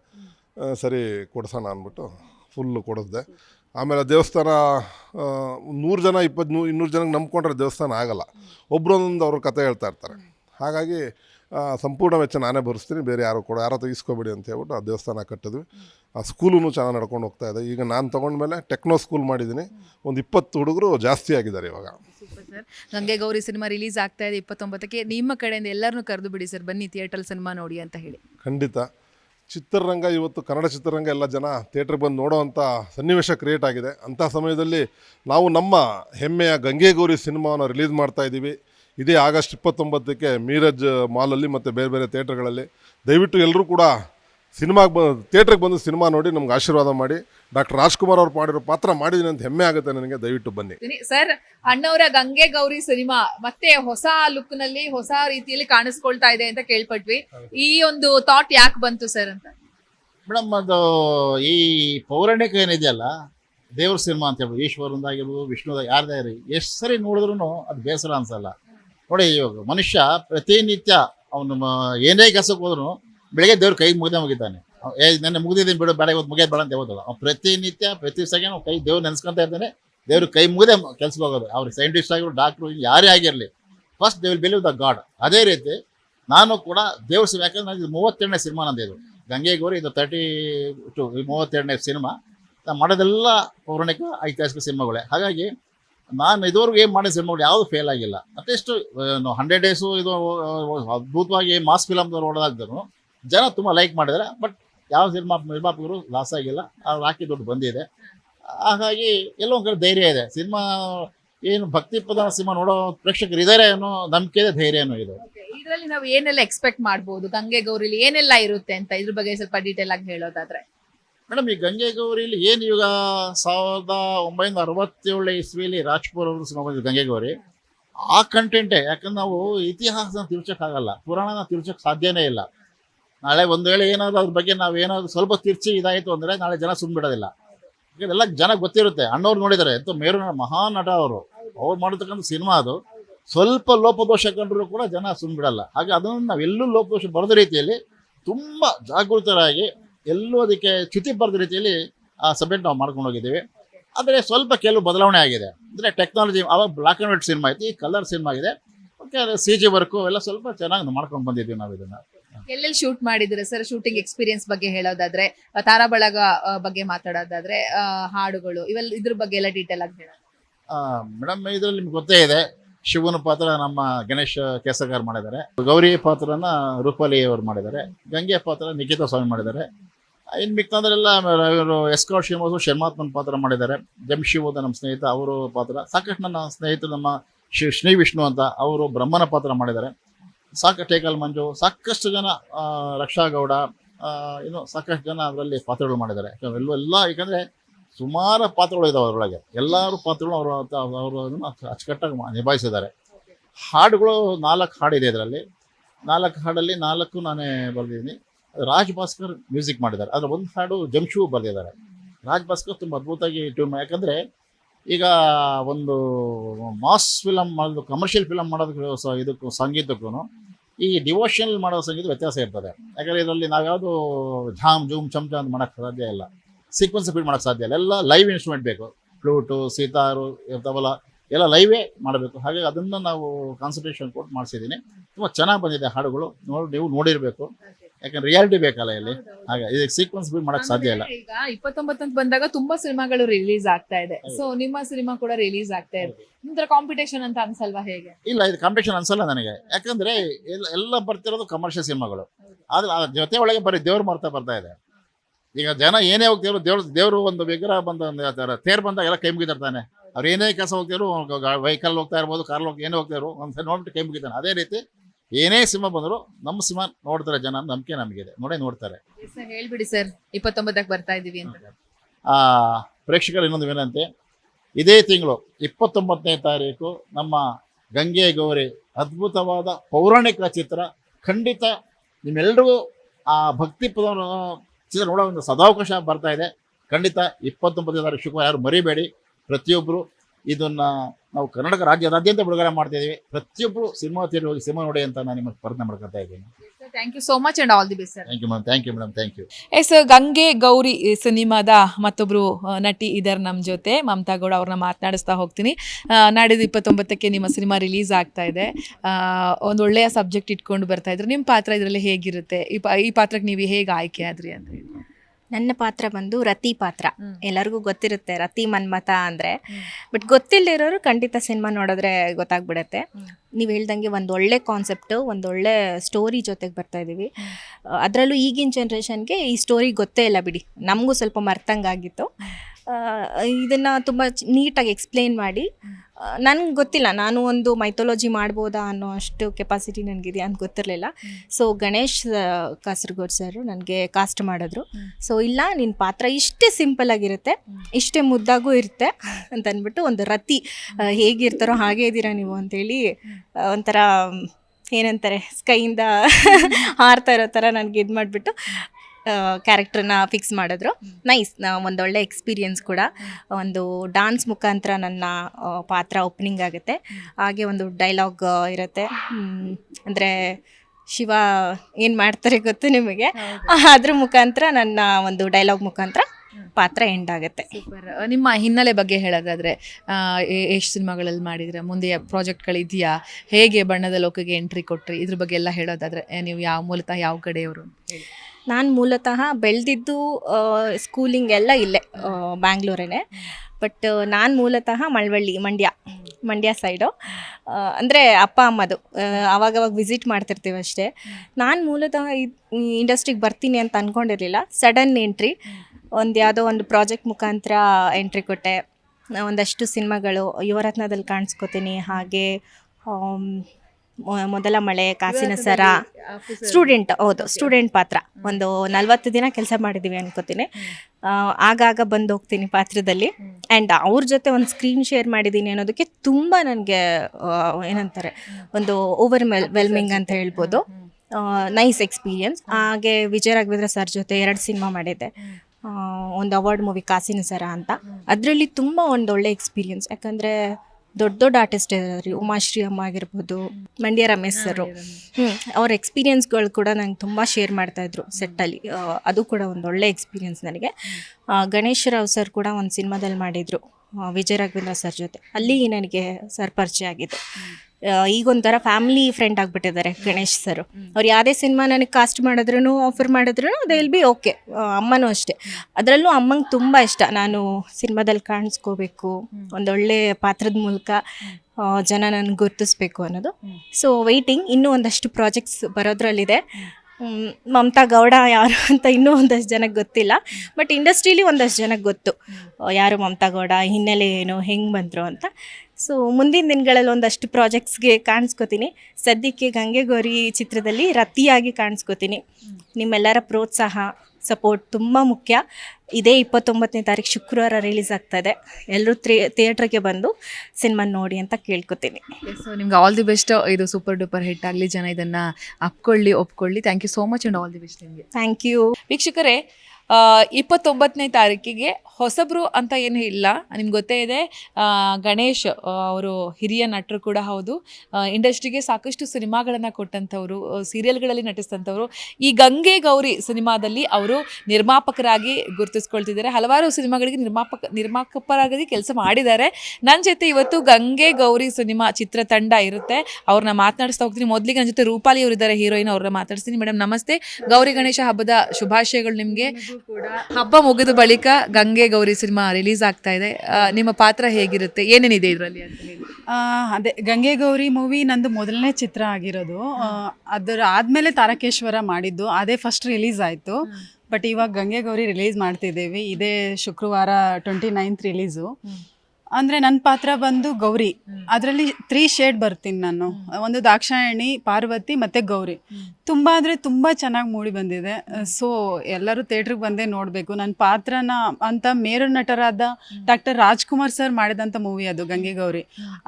B: ಸರಿ, ಕೊಡ್ಸೋಣ ಅಂದ್ಬಿಟ್ಟು ಫುಲ್ಲು ಕೊಡಿಸ್ದೆ ಆಮೇಲೆ ದೇವಸ್ಥಾನ ನೂರು ಜನ ಇಪ್ಪತ್ತು ನೂ ಇನ್ನೂರು ಜನಕ್ಕೆ ನಂಬ್ಕೊಂಡ್ರೆ ದೇವಸ್ಥಾನ ಆಗಲ್ಲ. ಒಬ್ರೊಂದೊಂದು ಅವ್ರ ಕತೆ ಹೇಳ್ತಾ ಇರ್ತಾರೆ. ಹಾಗಾಗಿ ಸಂಪೂರ್ಣ ವೆಚ್ಚ ನಾನೇ ಭರಿಸ್ತೀನಿ ಬೇರೆ ಯಾರು ಕೂಡ ಯಾರೋ ತೆಗಿಸ್ಕೊಬೇಡಿ ಅಂತ ಹೇಳ್ಬಿಟ್ಟು ಆ ದೇವಸ್ಥಾನ ಕಟ್ಟಿದ್ವಿ. ಆ ಸ್ಕೂಲೂ ಚೆನ್ನಾಗಿ ನಡ್ಕೊಂಡು ಹೋಗ್ತಾ ಇದೆ. ಈಗ ನಾನು ತೊಗೊಂಡ್ಮೇಲೆ ಟೆಕ್ನೋ ಸ್ಕೂಲ್ ಮಾಡಿದ್ದೀನಿ. ಒಂದು ಇಪ್ಪತ್ತು ಹುಡುಗರು ಜಾಸ್ತಿ ಆಗಿದ್ದಾರೆ ಇವಾಗ.
C: ಗಂಗೆ ಗೌರಿ ಸಿನಿಮಾ ರಿಲೀಸ್ ಆಗ್ತಾ ಇದೆ ಇಪ್ಪತ್ತೊಂಬತ್ತಕ್ಕೆ. ನಿಮ್ಮ ಕಡೆಯಿಂದ ಎಲ್ಲರನ್ನೂ ಕರೆದು ಬಿಡಿ ಸರ್ ಬನ್ನಿ ಥಿಯೇಟರ್ ಸಿನಿಮಾ ನೋಡಿ ಅಂತ ಹೇಳಿ.
B: ಖಂಡಿತ. ಚಿತ್ರರಂಗ ಇವತ್ತು ಕನ್ನಡ ಚಿತ್ರರಂಗ ಎಲ್ಲ ಜನ ಥಿಯೇಟ್ರಿಗೆ ಬಂದು ನೋಡೋವಂಥ ಸನ್ನಿವೇಶ ಕ್ರಿಯೇಟ್ ಆಗಿದೆ. ಅಂಥ ಸಮಯದಲ್ಲಿ ನಾವು ನಮ್ಮ ಹೆಮ್ಮೆಯ ಗಂಗೆ ಗೌರಿ ಸಿನಿಮಾವನ್ನು ರಿಲೀಸ್ ಮಾಡ್ತಾ ಇದ್ದೀವಿ ಇದೇ ಆಗಸ್ಟ್ ಇಪ್ಪತ್ತೊಂಬತ್ತಕ್ಕೆ ಮೀರಜ್ ಮಾಲಲ್ಲಿ ಮತ್ತು ಬೇರೆ ಬೇರೆ ಥಿಯೇಟ್ರ್ಗಳಲ್ಲಿ. ದಯವಿಟ್ಟು ಎಲ್ಲರೂ ಕೂಡ ಸಿನಿಮಾಗೆ ಬ ಥಿಯೇಟ್ರಿಗೆ ಬಂದು ಸಿನಿಮಾ ನೋಡಿ ನಮ್ಗೆ ಆಶೀರ್ವಾದ ಮಾಡಿ. ಡಾಕ್ಟರ್ ರಾಜ್ಕುಮಾರ್ ಅವ್ರು ಮಾಡಿರೋ ಪಾತ್ರ ಮಾಡಿದ್ದೀನಿ ಅಂತ ಹೆಮ್ಮೆ ಆಗುತ್ತೆ ನನಗೆ ದಯವಿಟ್ಟು ಬನ್ನಿ.
A: ಸರ್ ಅಣ್ಣವರ ಗಂಗೆ ಗೌರಿ ಸಿನಿಮಾ ಮತ್ತೆ ಹೊಸ ಲುಕ್ನಲ್ಲಿ ಹೊಸ ರೀತಿಯಲ್ಲಿ ಕಾಣಿಸ್ಕೊಳ್ತಾ ಇದೆ ಅಂತ ಕೇಳ್ಪಟ್ವಿ. ಈ ಒಂದು ಥಾಟ್ ಯಾಕೆ ಬಂತು ಸರ್ ಅಂತ?
D: ಮೇಡಮ್ ಅದು ಈ ಪೌರಾಣಿಕ ಏನಿದೆಯಲ್ಲ ದೇವ್ರ ಸಿನಿಮಾ ಅಂತ ಹೇಳ್ಬೋದು ಈಶ್ವರಂದಾಗಿರ್ಬೋದು ವಿಷ್ಣುದ ಯಾರ್ದೇ ಇರಲಿ ಎಷ್ಟು ಸರಿ ನೋಡಿದ್ರು ಅದು ಬೇಸರ ಅನ್ಸಲ್ಲ. ನೋಡಿ, ಇವಾಗ ಮನುಷ್ಯ ಪ್ರತಿನಿತ್ಯ ಅವನು ಏನೇ ಕೆಲಸಕ್ಕೆ ಹೋದ್ರು ಬೆಳಗ್ಗೆ ದೇವ್ರ ಕೈ ಮುಗಿದೇ ಮುಗಿತಾನೆ. ಏ, ನೆನ್ನೆ ಮುಗಿದಿದ್ದೀನಿ ಬಿಡು, ಬೇಡ, ಇವತ್ತು ಮುಗಿಯೋದು ಬೇಡ ಅಂತ ಹೋದಲ್ಲ ಅವ್ನು ಪ್ರತಿನಿತ್ಯ, ಪ್ರತಿ ಸೆಕೆಂಡ್ ಅವ್ನು ಕೈ ದೇವ್ರು ನೆನೆಸ್ಕೊಂತ ಇರ್ತಾನೆ. ದೇವ್ರ ಕೈ ಮುಗಿದೇ ಕೆಲ್ಸಕ್ಕೆ ಹೋಗೋದು. ಅವ್ರು ಸೈಂಟಿಸ್ಟ್ ಆಗಿರೋ ಡಾಕ್ಟ್ರು ಯಾರೇ ಆಗಿರಲಿ. First they will believe the god ಅದೇ ರೀತಿ ನಾನು ಕೂಡ ದೇವ್ರ ಯಾಕಂದ್ರೆ ಇದು ಮೂವತ್ತೆರಡನೇ ಸಿನಿಮಾ ನಂದು ಇದು. ಗಂಗೆ ಗೌರಿ ಇದು ತರ್ಟಿ ಟು ಮೂವತ್ತೆರಡನೇ ಸಿನಿಮಾ. ಮಾಡೋದೆಲ್ಲ ಪೌರಾಣಿಕ ಐತಿಹಾಸಿಕ ಸಿನಿಮಾಗಳೇ. ಹಾಗಾಗಿ ನಾನು ಇದುವರೆಗೂ ಏನು ಮಾಡಿದ ಸಿನಿಮಾಗಳು ಯಾವುದು ಫೇಲ್ ಆಗಿಲ್ಲ. ಅಟ್ಲೀಸ್ಟ್ ಹಂಡ್ರೆಡ್ ಡೇಸು ಇದು ಅದ್ಭುತವಾಗಿ ಮಾಸ್ ಫಿಲಮ್ದವ್ರು ಓಡೋದಾಗ್ದರು ಜನ ತುಂಬ ಲೈಕ್ ಮಾಡಿದ್ದಾರೆ ಬಟ್ ಯಾವ ಸಿನಿಮಾ, ನಿರ್ಮಾಪಕರು ಲಾಸ್ ಆಗಿಲ್ಲ ಅವ್ರು ಹಾಕಿ ದುಡ್ಡು ಬಂದಿದೆ. ಹಾಗಾಗಿ ಎಲ್ಲೋ ಒಂದು ಕಡೆ ಧೈರ್ಯ ಇದೆ. ಸಿನಿಮಾ, ಏನು ಭಕ್ತಿ ಪ್ರಧಾನ ಸಿನಿಮಾ ನೋಡೋ ಪ್ರೇಕ್ಷಕರು ಇದ್ದಾರೆ ಅನ್ನೋ ನಂಬಿಕೆ ಇದೆ ಧೈರ್ಯನೂ ಇದೆ.
A: ಇದರಲ್ಲಿ ನಾವು ಏನೆಲ್ಲ ಎಕ್ಸ್ಪೆಕ್ಟ್ ಮಾಡ್ಬೋದು, ಗಂಗೆ ಗೌರಿಲಿ ಏನೆಲ್ಲ ಇರುತ್ತೆ ಅಂತ ಇದ್ರ ಬಗ್ಗೆ ಸ್ವಲ್ಪ ಡೀಟೇಲ್ ಆಗಿ ಹೇಳೋದಾದ್ರೆ.
D: ಮೇಡಮ್, ಈ ಗಂಗೆ ಗೌರಿಲಿ ಏನು ಈಗ ಸಾವಿರದ ಒಂಬೈನೂರ ಅರವತ್ತೇಳು ಇಸ್ವಿಯಲ್ಲಿ ರಾಜ್ಕುಮಾರ್ ಅವರು ಸಿನಿಮಾ ಬಂದಿದ್ದು ಗಂಗೆ ಗೌರಿ. ಆ ಕಂಟೆಂಟೇ ಯಾಕಂದ್ರೆ ನಾವು ಇತಿಹಾಸನ ತಿರ್ಚೋಕ್ಕಾಗಲ್ಲ ಪುರಾಣನ ತಿರ್ಚೋಕ್ಕೆ ಸಾಧ್ಯನೇ ಇಲ್ಲ. ನಾಳೆ ಒಂದು ವೇಳೆ ಏನಾದರೂ ಅದ್ರ ಬಗ್ಗೆ ನಾವು ಏನಾದರೂ ಸ್ವಲ್ಪ ತಿರ್ಚಿ ಇದಾಯಿತು ಅಂದರೆ ನಾಳೆ ಜನ ಸುಮ್ಮಬಿಡೋದಿಲ್ಲ ಎಲ್ಲ ಜನ ಗೊತ್ತಿರುತ್ತೆ, ಅಣ್ಣವ್ರು ನೋಡಿದ್ದಾರೆ ಎಂತ ಮೇರು ಮಹಾನ್ ನಟ ಅವರು. ಅವ್ರು ಮಾಡಿರ್ತಕ್ಕಂಥ ಸಿನಿಮಾ ಅದು. ಸ್ವಲ್ಪ ಲೋಪದೋಷ ಕೂಡ ಜನ ಸುಮ್ಮಬಿಡಲ್ಲ ಹಾಗೆ ಅದನ್ನು ನಾವೆಲ್ಲೂ ಲೋಪದೋಷ ಬರದ ರೀತಿಯಲ್ಲಿ ತುಂಬ ಜಾಗೃತರಾಗಿ ಎಲ್ಲೂ ಅದಕ್ಕೆ ಚ್ಯುತಿ ಬರದ ರೀತಿಯಲ್ಲಿ ಆ ಸಬ್ಜೆಕ್ಟ್ ನಾವು ಮಾಡ್ಕೊಂಡು ಹೋಗಿದ್ದೀವಿ. ಆದರೆ ಸ್ವಲ್ಪ ಕೆಲವು ಬದಲಾವಣೆ ಆಗಿದೆ. ಅಂದರೆ ಟೆಕ್ನಾಲಜಿ ಅವಾಗ ಬ್ಲಾಕ್ ಆ್ಯಂಡ್ ವೈಟ್ ಸಿನಿಮಾ ಐತಿ ಕಲರ್ ಸಿನಿಮಾ ಆಗಿದೆ. ಓಕೆ ಸಿ ಜಿ ವರ್ಕು ಎಲ್ಲ ಸ್ವಲ್ಪ ಚೆನ್ನಾಗಿ ಮಾಡ್ಕೊಂಡು ಬಂದಿದ್ದೀವಿ ನಾವು ಇದನ್ನು.
A: ಎಲ್ಲೆಲ್ಲಿ ಶೂಟ್ ಮಾಡಿದ್ರೆ ಸರ್ ಶೂಟಿಂಗ್ ಎಕ್ಸ್ಪೀರಿಯನ್ಸ್ ಬಗ್ಗೆ ಹೇಳೋದಾದ್ರೆ ತಾರಾಬಳಗ ತಾರಾ ಬಳಗ ಬಗ್ಗೆ ಮಾತಾಡೋದಾದ್ರೆ ಹಾಡುಗಳು ಇವೆಲ್ಲ ಇದ್ರ ಬಗ್ಗೆ ಎಲ್ಲ ಡೀಟೇಲ್ ಆಗಿ ಹೇಳೋದು
D: ಮೇಡಮ್ ಇದರಲ್ಲಿ ನಿಮ್ಗೆ ಗೊತ್ತೇ ಇದೆ ಶಿವನ ಪಾತ್ರ ನಮ್ಮ ಗಣೇಶ್ ಕೇಸಗಾರ್ ಮಾಡಿದ್ದಾರೆ. ಗೌರಿ ಪಾತ್ರನ ರೂಪಾಲಿ ಅವರು ಮಾಡಿದ್ದಾರೆ. ಗಂಗೆ ಪಾತ್ರ ನಿಖಿತಾ ಸ್ವಾಮಿ ಮಾಡಿದ್ದಾರೆ. ಇನ್ನು ಮಿಕ್ಕಂದ್ರೆಲ್ಲ ಇವರು ಎಸ್ಕಾಟ್ ಶ್ರೀನಿವಾಸು ಶರ್ಮಾತ್ಮನ್ ಪಾತ್ರ ಮಾಡಿದ್ದಾರೆ. ಜಮ್ಶಿವೋದ ನಮ್ಮ ಸ್ನೇಹಿತ, ಅವರು ಪಾತ್ರ. ಸಾಕಷ್ಟು ನನ್ನ ಸ್ನೇಹಿತರು ನಮ್ಮ ಶ್ರೀ ಶ್ರೀ ವಿಷ್ಣು ಅಂತ, ಅವರು ಬ್ರಹ್ಮನ ಪಾತ್ರ ಮಾಡಿದ್ದಾರೆ. ಸಾಕ, ಟೇಕಲ್ ಮಂಜು, ಸಾಕಷ್ಟು ಜನ ರಕ್ಷಾ ಗೌಡ ಇನ್ನು ಸಾಕಷ್ಟು ಜನ ಅದರಲ್ಲಿ ಪಾತ್ರಗಳು ಮಾಡಿದ್ದಾರೆ. ಎಲ್ಲೂ ಎಲ್ಲ, ಯಾಕಂದರೆ ಸುಮಾರು ಪಾತ್ರಗಳು ಇದ್ದಾವೆ ಅದರೊಳಗೆ. ಎಲ್ಲರೂ ಪಾತ್ರಗಳು ಅವರು ಅವರು ಅದನ್ನು ಅಚ್ಚ- ಅಚ್ಚುಕಟ್ಟಾಗಿ ನಿಭಾಯಿಸಿದ್ದಾರೆ. ಹಾಡುಗಳು ನಾಲ್ಕು ಹಾಡಿದೆ ಇದರಲ್ಲಿ. ನಾಲ್ಕು ಹಾಡಲ್ಲಿ ನಾಲ್ಕು ನಾನೇ ಬರೆದಿದ್ದೀನಿ. ರಾಜ್ ಭಾಸ್ಕರ್ ಮ್ಯೂಸಿಕ್ ಮಾಡಿದ್ದಾರೆ. ಅದರ ಒಂದು ಹಾಡು ಜಮ್ಶು ಬರೆದಿದ್ದಾರೆ. ರಾಜ್ ಭಾಸ್ಕರ್ ತುಂಬ ಅದ್ಭುತವಾಗಿ ಟ್ಯೂನ್ ಯಾಕಂದರೆ ಈಗ ಒಂದು ಮಾಸ್ ಫಿಲಮ್ ಮಾಡೋದು ಕಮರ್ಷಿಯಲ್ ಫಿಲಮ್ ಮಾಡೋದಕ್ಕೆ ಇದಕ್ಕೂ ಸಂಗೀತಕ್ಕೂ ಈ ಡಿವೋಷನಲ್ ಮಾಡೋ ಸಂಗೀತ ವ್ಯತ್ಯಾಸ ಇರ್ತದೆ. ಯಾಕಂದರೆ ಇದರಲ್ಲಿ ನಾವು ಯಾವುದು ಝಾಮ್ ಜೂಮ್ ಚಮಚ ಅಂತ ಮಾಡೋಕ್ಕೆ ಸಾಧ್ಯ ಇಲ್ಲ. ಸೀಕ್ವೆನ್ಸ್ ಫೀಡ್ ಮಾಡೋಕ್ಕೆ ಸಾಧ್ಯ ಇಲ್ಲ. ಎಲ್ಲ ಲೈವ್ ಇನ್ಸ್ಟ್ರೂಮೆಂಟ್ ಬೇಕು. ಫ್ಲೂಟು ಸೀತಾರು ತಬಲ ಎಲ್ಲ ಲೈವೇ ಮಾಡಬೇಕು. ಹಾಗಾಗಿ ಅದನ್ನು ನಾವು ಕಾನ್ಸಂಟ್ರೇಷನ್ ಕೊಟ್ಟು ಮಾಡಿಸಿದ್ದೀನಿ ತುಂಬ ಚೆನ್ನಾಗಿ ಬಂದಿದೆ ಹಾಡುಗಳು. ನೋಡಿ ನೀವು ನೋಡಿರಬೇಕು. ಯಾಕಂದ್ರೆ ರಿಯಾಲಿಟಿ ಬೇಕಲ್ಲ ಇಲ್ಲಿ? ಹಾಗೆ ಇದಕ್ಕೆ ಸೀಕ್ವೆನ್ಸ್ ಫೀಡ್ ಮಾಡಕ್ ಸಾಧ್ಯ ಇಲ್ಲ.
A: ಅಂದ್ರೆ ಈಗ ಇಪ್ಪತ್ತೊಂಬತ್ತು ಅಂತ ಬಂದಾಗ ತುಂಬಾ ಸಿನಿಮಾಗಳು ರಿಲೀಸ್ ಆಗ್ತಾ ಇದೆ. ಸೊ ನಿಮ್ಮ ಸಿನಿಮಾ ಕೂಡ ರಿಲೀಸ್ ಆಗ್ತಾ ಇದೆ. ನಿಮ್ದ್ರ ಕಾಂಪಿಟೇಷನ್ ಅಂತ ಅನ್ಸಲ್ವಾ ಹೇಗೆ?
D: ಇಲ್ಲ ಇದು ಕಾಂಪಿಟೇಷನ್ ಅನ್ಸಲ್ಲ ನನಗೆ. ಯಾಕಂದ್ರೆ ಎಲ್ಲ ಎಲ್ಲ ಬರ್ತಿರೋದು ಕಮರ್ಷಿಯಲ್ ಸಿನಿಮಾಗಳು. ಆದ್ರೆ ಆ ಜೊತೆ ಒಳಗೆ ಬರೀ ದೇವ್ರ ಮಾಡ್ತಾ ಬರ್ತಾ ಇದೆ. ಈಗ ಜನ ಏನೇ ಹೋಗ್ತಿರೋ ದೇವ್ರ ದೇವ್ರು ಒಂದು ವಿಗ್ರಹ ಬಂದ ಒಂದು ಯಾವ್ದಾರ ತೇರ್ ಬಂದಾಗ ಎಲ್ಲ ಕೈ ಮುಗಿದಿರ್ತಾನೆ ಅವ್ರು ಏನೇ ಕೆಲಸ ಹೋಗ್ತಿರೋ ವೆಹಿಕಲ್ ಹೋಗ್ತಾ ಇರ್ಬೋದು ಕಾರ್ ಹೋಗಿ ಏನೇ ಹೋಗ್ತಿರೋ ಒಂದ್ಸರಿ ನೋಡ್ಬಿಟ್ಟು ಕೈ ಮುಗಿತಾನೆ ಅದೇ ರೀತಿ ಏನೇ ಸಿನಿಮಾ ಬಂದರೂ ನಮ್ಮ ಸಿನಿಮಾ ನೋಡ್ತಾರೆ ಜನ ನಂಬಿಕೆ ನಮಗಿದೆ. ನೋಡೇ ನೋಡ್ತಾರೆ.
A: ಸರ್ ಹೇಳ್ಬಿಡಿ ಸರ್ ಇಪ್ಪತ್ತೊಂಬತ್ತಕ್ಕೆ ಬರ್ತಾ ಇದೀವಿ ಅಂತ.
D: ಆ, ಪ್ರೇಕ್ಷಕರು ಇನ್ನೊಂದು ವಿನಂತಿ. ಇದೇ ತಿಂಗಳು ಇಪ್ಪತ್ತೊಂಬತ್ತನೇ ತಾರೀಕು ನಮ್ಮ ಗಂಗೆ ಗೌರಿ ಅದ್ಭುತವಾದ ಪೌರಾಣಿಕ ಚಿತ್ರ. ಖಂಡಿತ ನಿಮ್ಮೆಲ್ಲರಿಗೂ ಆ ಭಕ್ತಿ ಪದ ಚಿತ್ರ ನೋಡೋ ಒಂದು ಸದಾವಕಾಶ ಬರ್ತಾ ಇದೆ. ಖಂಡಿತ ಇಪ್ಪತ್ತೊಂಬತ್ತನೇ ತಾರೀಕು ಶುಕ್ರವಾರ ಯಾರು ಮರಿಬೇಡಿ. ಪ್ರತಿಯೊಬ್ಬರು ಇದನ್ನ ನಾವು ಕರ್ನಾಟಕ ರಾಜ್ಯದಾದ್ಯಂತ ಬಿಡುಗಡೆ ಮಾಡ್ತಾ ಇದೀವಿ. ಪ್ರತಿಯೊಬ್ಬರು ಸಿನಿಮಾ ಥಿಯೇಟರ್ ಹೋಗಿ ಸಿನಿಮಾ ನೋಡಿ ಅಂತ ನಾನು ನಿಮಗೆ ಪ್ರಯತ್ನ ಮಾಡ್ಕೊತಾ ಇದ್ದೀನಿ.
A: Thank you so much and all the best sir
D: thank you madam thank you madam thank you
A: yes Gange Gowri ಸಿನಿಮಾದ ಮತ್ತೊಬ್ರು ನಟಿ ಇದ್ದಾರೆ ನಮ್ಮ ಜೊತೆ. ಮಮತಾ ಗೌಡ ಅವ್ರನ್ನ ಮಾತನಾಡಿಸ್ತಾ ಹೋಗ್ತೀನಿ. ನಾಡಿದ ನಾಡಿದ್ದು ಇಪ್ಪತ್ತೊಂಬತ್ತಕ್ಕೆ ನಿಮ್ಮ ಸಿನಿಮಾ ರಿಲೀಸ್ ಆಗ್ತಾ ಇದೆ. ಒಂದು ಒಳ್ಳೆಯ ಸಬ್ಜೆಕ್ಟ್ ಇಟ್ಕೊಂಡು ಬರ್ತಾ ಇದ್ರು. ನಿಮ್ಮ ಪಾತ್ರ ಇದರಲ್ಲಿ ಹೇಗಿರುತ್ತೆ? ಈ ಪಾ ಈ ಪಾತ್ರಕ್ಕೆ ನೀವು ಹೇಗೆ ಆಯ್ಕೆ ಆದ್ರಿ ಅಂತ ಹೇಳಿ
E: ನನ್ನ ಪಾತ್ರ ಬಂದು ರತಿ ಪಾತ್ರ. ಎಲ್ಲರಿಗೂ ಗೊತ್ತಿರುತ್ತೆ ರತಿ ಮನ್ಮತ ಅಂದರೆ. ಬಟ್ ಗೊತ್ತಿಲ್ಲದಿರೋರು ಖಂಡಿತ ಸಿನಿಮಾ ನೋಡಿದ್ರೆ ಗೊತ್ತಾಗ್ಬಿಡತ್ತೆ. ನೀವು ಹೇಳ್ದಂಗೆ ಒಂದು ಒಳ್ಳೆ ಕಾನ್ಸೆಪ್ಟ್ ಒಂದು ಒಳ್ಳೆ ಸ್ಟೋರಿ ಜೊತೆಗೆ ಬರ್ತಾ ಇದ್ದೀವಿ ಅದರಲ್ಲೂ ಈಗಿನ ಜನ್ರೇಷನ್ಗೆ ಈ ಸ್ಟೋರಿ ಗೊತ್ತೇ ಇಲ್ಲ ಬಿಡಿ. ನಮಗೂ ಸ್ವಲ್ಪ ಮರ್ತಂಗಾಗಿತ್ತು ಇದನ್ನು ತುಂಬ ನೀಟಾಗಿ ಎಕ್ಸ್ಪ್ಲೇನ್ ಮಾಡಿ. ನನಗೆ ಗೊತ್ತಿಲ್ಲ ನಾನು ಒಂದು ಮೈಥಾಲಜಿ ಮಾಡ್ಬೋದಾ ಅನ್ನೋ ಅಷ್ಟು ಕೆಪಾಸಿಟಿ ನನಗಿದೆ ಅಂತ ಗೊತ್ತಿರಲಿಲ್ಲ. ಸೊ ಗಣೇಶ್ ಕಾಸರಗೋಡ್ ಸರ್ ನನಗೆ ಕಾಸ್ಟ್ ಮಾಡಿದ್ರು. ಸೊ ಇಲ್ಲ ನಿನ್ನ ಪಾತ್ರ ಇಷ್ಟೇ ಸಿಂಪಲ್ ಆಗಿರುತ್ತೆ ಇಷ್ಟೇ ಮುದ್ದಾಗೂ ಇರುತ್ತೆ ಅಂತ ಅಂದ್ಬಿಟ್ಟು ಒಂದು ರತಿ ಹೇಗಿರ್ತಾರೋ ಹಾಗೆ ಇದ್ದೀರಾ ನೀವು ಅಂತೇಳಿ ಒಂಥರ ಏನಂತಾರೆ ಸ್ಕೈಯಿಂದ ಹಾರ್ತಾ ಇರೋ ಥರ ನನಗೆ ಇದು ಮಾಡಿಬಿಟ್ಟು ಕ್ಯಾರೆಕ್ಟರ್ನ ಫಿಕ್ಸ್ ಮಾಡಿದ್ರು. ನೈಸ್ ಒಂದೊಳ್ಳೆ ಎಕ್ಸ್ಪೀರಿಯನ್ಸ್ ಕೂಡ. ಒಂದು ಡಾನ್ಸ್ ಮುಖಾಂತರ ನನ್ನ ಪಾತ್ರ ಓಪನಿಂಗ್ ಆಗುತ್ತೆ. ಹಾಗೆ ಒಂದು ಡೈಲಾಗ್ ಇರುತ್ತೆ. ಅಂದರೆ ಶಿವ ಏನು ಮಾಡ್ತಾರೆ ಗೊತ್ತು ನಿಮಗೆ? ಅದ್ರ ಮುಖಾಂತರ ನನ್ನ ಒಂದು ಡೈಲಾಗ್ ಮುಖಾಂತರ ಪಾತ್ರ ಎಂಡ್ ಆಗುತ್ತೆ.
A: ನಿಮ್ಮ ಹಿನ್ನೆಲೆ ಬಗ್ಗೆ ಹೇಳೋದಾದ್ರೆ ಎಷ್ಟು ಸಿನಿಮಾಗಳಲ್ಲಿ ಮಾಡಿದ್ರೆ ಮುಂದೆ ಪ್ರಾಜೆಕ್ಟ್ಗಳಿದೆಯಾ? ಹೇಗೆ ಬಣ್ಣದ ಲೋಕಕ್ಕೆ ಎಂಟ್ರಿ ಕೊಟ್ರಿ? ಇದ್ರ ಬಗ್ಗೆ ಎಲ್ಲ ಹೇಳೋದಾದ್ರೆ ನೀವು ಯಾವ ಮೂಲತಃ ಯಾವ ಕಡೆಯವರು
E: ನಾನು ಮೂಲತಃ ಬೆಳೆದಿದ್ದು ಸ್ಕೂಲಿಂಗ್ ಎಲ್ಲ ಇಲ್ಲೇ ಬ್ಯಾಂಗ್ಳೂರೇ ಬಟ್ ನಾನು ಮೂಲತಃ ಮಳವಳ್ಳಿ, ಮಂಡ್ಯ ಮಂಡ್ಯ ಸೈಡು ಅಂದರೆ ಅಪ್ಪ, ಅಮ್ಮದು. ಅವಾಗವಾಗ ವಿಸಿಟ್ ಮಾಡ್ತಿರ್ತೀವಿ ಅಷ್ಟೇ. ನಾನು ಮೂಲತಃ ಇಂಡಸ್ಟ್ರಿಗೆ ಬರ್ತೀನಿ ಅಂತ ಅಂದ್ಕೊಂಡಿರಲಿಲ್ಲ ಸಡನ್ ಎಂಟ್ರಿ ಒಂದು ಯಾವುದೋ ಒಂದು ಪ್ರಾಜೆಕ್ಟ್ ಮುಖಾಂತರ ಎಂಟ್ರಿ ಕೊಟ್ಟೆ. ಒಂದಷ್ಟು ಸಿನಿಮಾಗಳು, ಯುವರತ್ನದಲ್ಲಿ ಕಾಣಿಸ್ಕೋತೀನಿ, ಹಾಗೆ ಮೊದಲ ಮಳೆ ಕಾಸಿನ ಸರ. ಸ್ಟೂಡೆಂಟ್ ಹೌದು ಸ್ಟೂಡೆಂಟ್ ಪಾತ್ರ. ಒಂದು ನಲ್ವತ್ತು ದಿನ ಕೆಲಸ ಮಾಡಿದ್ದೀವಿ ಅನ್ಕೋತೀನಿ. ಆಗಾಗ ಬಂದು ಹೋಗ್ತೀನಿ ಪಾತ್ರದಲ್ಲಿ. ಆ್ಯಂಡ್ ಅವ್ರ ಜೊತೆ ಒಂದು ಸ್ಕ್ರೀನ್ ಶೇರ್ ಮಾಡಿದ್ದೀನಿ ಅನ್ನೋದಕ್ಕೆ ತುಂಬ ನನಗೆ ಏನಂತಾರೆ ಒಂದು ಓವರ್ ಮೆಲ್ ವೆಲ್ಮಿಂಗ್ ಅಂತ ಹೇಳ್ಬೋದು. ನೈಸ್ ಎಕ್ಸ್ಪೀರಿಯನ್ಸ್ ಹಾಗೆ ವಿಜಯ ರಾಘವೇಂದ್ರ ಸರ್ ಜೊತೆ ಎರಡು ಸಿನಿಮಾ ಮಾಡಿದ್ದೆ. ಒಂದು ಅವಾರ್ಡ್ ಮೂವಿ ಕಾಸಿನ ಸರ ಅಂತ. ಅದರಲ್ಲಿ ತುಂಬ ಒಂದು ಒಳ್ಳೆ ಎಕ್ಸ್ಪೀರಿಯನ್ಸ್ ಯಾಕಂದರೆ ದೊಡ್ಡ ದೊಡ್ಡ ಆರ್ಟಿಸ್ಟ್ ಇದ್ದಾರೆ ಉಮಾಶ್ರೀ ಅಮ್ಮ ಆಗಿರ್ಬೋದು, ಮಂಡ್ಯ ರಮೇಶ್ ಸರ್ ಹ್ಞೂ ಅವ್ರ ಎಕ್ಸ್ಪೀರಿಯನ್ಸ್ಗಳು ಕೂಡ ನಂಗೆ ತುಂಬ ಶೇರ್ ಮಾಡ್ತಾಯಿದ್ರು ಸೆಟ್ಟಲ್ಲಿ ಅದು ಕೂಡ ಒಂದು ಒಳ್ಳೆ ಎಕ್ಸ್ಪೀರಿಯೆನ್ಸ್ ನನಗೆ. ಗಣೇಶ್ ರಾವ್ ಸರ್ ಕೂಡ ಒಂದು ಸಿನಿಮಾದಲ್ಲಿ ಮಾಡಿದರು ವಿಜಯ ರಾಘವೇಂದ್ರ ಸರ್ ಜೊತೆ. ಅಲ್ಲಿ ನನಗೆ ಸರ್ ಪರಿಚಯ ಆಗಿದ್ದು ಆ, ಈಗ ಒಂಥರ ಫ್ಯಾಮಿಲಿ ಫ್ರೆಂಡ್ ಆಗಿಬಿಟ್ಟಿದ್ದಾರೆ ಗಣೇಶ್ ಸರ್. ಅವ್ರು ಯಾವುದೇ ಸಿನಿಮಾ ನನಗೆ ಕಾಸ್ಟ್ ಮಾಡಿದ್ರು ಆಫರ್ ಮಾಡಿದ್ರು ದೇ ವಿಲ್ ಬಿ ಓಕೆ ಅಮ್ಮನೂ ಅಷ್ಟೇ. ಅದರಲ್ಲೂ ಅಮ್ಮಂಗೆ ತುಂಬ ಇಷ್ಟ. ನಾನು ಸಿನಿಮಾದಲ್ಲಿ ಕಾಣಿಸ್ಕೋಬೇಕು ಒಂದೊಳ್ಳೆ ಪಾತ್ರದ ಮೂಲಕ ಜನ ನನಗೆ ಗುರುತಿಸ್ಬೇಕು ಅನ್ನೋದು. ಸೊ ವೆಯ್ಟಿಂಗ್ ಇನ್ನೂ ಒಂದಷ್ಟು ಪ್ರಾಜೆಕ್ಟ್ಸ್ ಬರೋದ್ರಲ್ಲಿದೆ. ಮಮತಾ ಗೌಡ ಯಾರು ಅಂತ ಇನ್ನೂ ಒಂದಷ್ಟು ಜನಕ್ಕೆ ಗೊತ್ತಿಲ್ಲ. ಬಟ್ ಇಂಡಸ್ಟ್ರೀಲಿ ಒಂದಷ್ಟು ಜನಕ್ಕೆ ಗೊತ್ತು. ಯಾರು ಮಮತಾ ಗೌಡ ಹಿನ್ನೆಲೆ ಏನು ಹೆಂಗೆ ಬಂದರು ಅಂತ. ಸೊ ಮುಂದಿನ ದಿನಗಳಲ್ಲಿ ಒಂದಷ್ಟು ಪ್ರಾಜೆಕ್ಟ್ಸ್ಗೆ ಕಾಣಿಸ್ಕೋತೀನಿ. ಸದ್ಯಕ್ಕೆ ಗಂಗೆಗೌರಿ ಚಿತ್ರದಲ್ಲಿ ರತಿಯಾಗಿ ಕಾಣಿಸ್ಕೋತೀನಿ. ನಿಮ್ಮೆಲ್ಲರ ಪ್ರೋತ್ಸಾಹ ಸಪೋರ್ಟ್ ತುಂಬ ಮುಖ್ಯ. ಇದೇ ಇಪ್ಪತ್ತೊಂಬತ್ತನೇ ತಾರೀಕು ಶುಕ್ರವಾರ ರಿಲೀಸ್ ಆಗ್ತಾ ಇದೆ ಎಲ್ಲರೂ ಥಿಯೇಟ್ರಿಗೆ ಬಂದು ಸಿನಿಮಾ ನೋಡಿ ಅಂತ ಕೇಳ್ಕೊತೀನಿ.
C: ಸೊ ನಿಮ್ಗೆ ಆಲ್ ದಿ ಬೆಸ್ಟ್ ಇದು ಸೂಪರ್ ಡೂಪರ್ ಹಿಟ್ ಆಗಲಿ ಜನ ಇದನ್ನು ಅಪ್ಕೊಳ್ಳಿ ಒಪ್ಕೊಳ್ಳಿ. Thank you so much and all the best ನಿಮಗೆ.
E: ಥ್ಯಾಂಕ್ ಯು
A: ವೀಕ್ಷಕರೇ ಇಪ್ಪತ್ತೊಂಬತ್ತನೇ ತಾರೀಕಿಗೆ ಹೊಸಬ್ರು ಅಂತ ಏನು ಇಲ್ಲ. ನಿಮ್ಗೆ ಗೊತ್ತೇ ಇದೆ ಗಣೇಶ್ ಅವರು ಹಿರಿಯ ನಟರು ಕೂಡ ಹೌದು. ಇಂಡಸ್ಟ್ರಿಗೆ ಸಾಕಷ್ಟು ಸಿನಿಮಾಗಳನ್ನು ಕೊಟ್ಟಂಥವ್ರು ಸೀರಿಯಲ್ಗಳಲ್ಲಿ ನಟಿಸಿದಂಥವ್ರು. ಈ ಗಂಗೆ ಗೌರಿ ಸಿನಿಮಾದಲ್ಲಿ ಅವರು ನಿರ್ಮಾಪಕರಾಗಿ ಗುರುತಿಸ್ಕೊಳ್ತಿದ್ದಾರೆ. ಹಲವಾರು ಸಿನಿಮಾಗಳಿಗೆ ನಿರ್ಮಾಪಕ, ನಿರ್ಮಾಪಕರಾಗಿ ಕೆಲಸ ಮಾಡಿದ್ದಾರೆ. ನನ್ನ ಜೊತೆ ಇವತ್ತು ಗಂಗೆ ಗೌರಿ ಸಿನಿಮಾ ಚಿತ್ರತಂಡ ಇರುತ್ತೆ. ಅವ್ರನ್ನ ಮಾತನಾಡಿಸ್ತಾ ಹೋಗ್ತೀನಿ. ಮೊದಲಿಗೆ ನನ್ನ ಜೊತೆ ರೂಪಾಲಿ ಅವರಿದ್ದಾರೆ, ಹೀರೋಯಿನ್ ಅವ್ರನ್ನ ಮಾತಾಡ್ತೀನಿ ಮೇಡಮ್, ನಮಸ್ತೆ. ಗೌರಿ ಗಣೇಶ ಹಬ್ಬದ ಶುಭಾಶಯಗಳು ನಿಮಗೆ. ಹಬ್ಬ ಮುಗಿದ ಬಳಿಕ ಗಂಗೆ ಗೌರಿ ಸಿನಿಮಾ ರಿಲೀಸ್ ಆಗ್ತಾ ಇದೆ. ಆ, ನಿಮ್ಮ ಪಾತ್ರ ಹೇಗಿರುತ್ತೆ? ಏನೇನಿದೆ ಇದರಲ್ಲಿ
F: ಆ, ಅದೇ ಗಂಗೆ ಗೌರಿ ಮೂವಿ ನಂದು ಮೊದಲನೇ ಚಿತ್ರ ಆಗಿರೋದು. ಆ, ಅದರ ಆದ್ಮೇಲೆ ತಾರಕೇಶ್ವರ ಮಾಡಿದ್ದು. ಅದೇ ಫಸ್ಟ್ ರಿಲೀಸ್ ಆಯಿತು. ಬಟ್ ಇವಾಗ ಗಂಗೆ ಗೌರಿ ರಿಲೀಸ್ ಮಾಡ್ತಿದ್ದೀವಿ. ಇದೇ ಶುಕ್ರವಾರ ಟ್ವೆಂಟಿ ನೈನ್ತ್ ರಿಲೀಸು ಅಂದರೆ ನನ್ನ ಪಾತ್ರ ಬಂದು ಗೌರಿ. ಅದರಲ್ಲಿ ತ್ರೀ ಶೇಡ್ ಬರ್ತೀನಿ ನಾನು. ಒಂದು ದಾಕ್ಷಾಯಣಿ ಪಾರ್ವತಿ ಮತ್ತೆ ಗೌರಿ. ತುಂಬ ಅಂದರೆ ತುಂಬ ಚೆನ್ನಾಗಿ ಮೂಡಿ ಬಂದಿದೆ. ಸೊ ಎಲ್ಲರೂ ಥಿಯೇಟ್ರಿಗೆ ಬಂದೇ ನೋಡಬೇಕು. ನನ್ನ ಪಾತ್ರನ ಅಂತ ಮೇರು ನಟರಾದ ಡಾಕ್ಟರ್ ರಾಜ್ಕುಮಾರ್ ಸರ್ ಮಾಡಿದಂಥ ಮೂವಿ ಅದು ಗಂಗೆ ಗೌರಿ.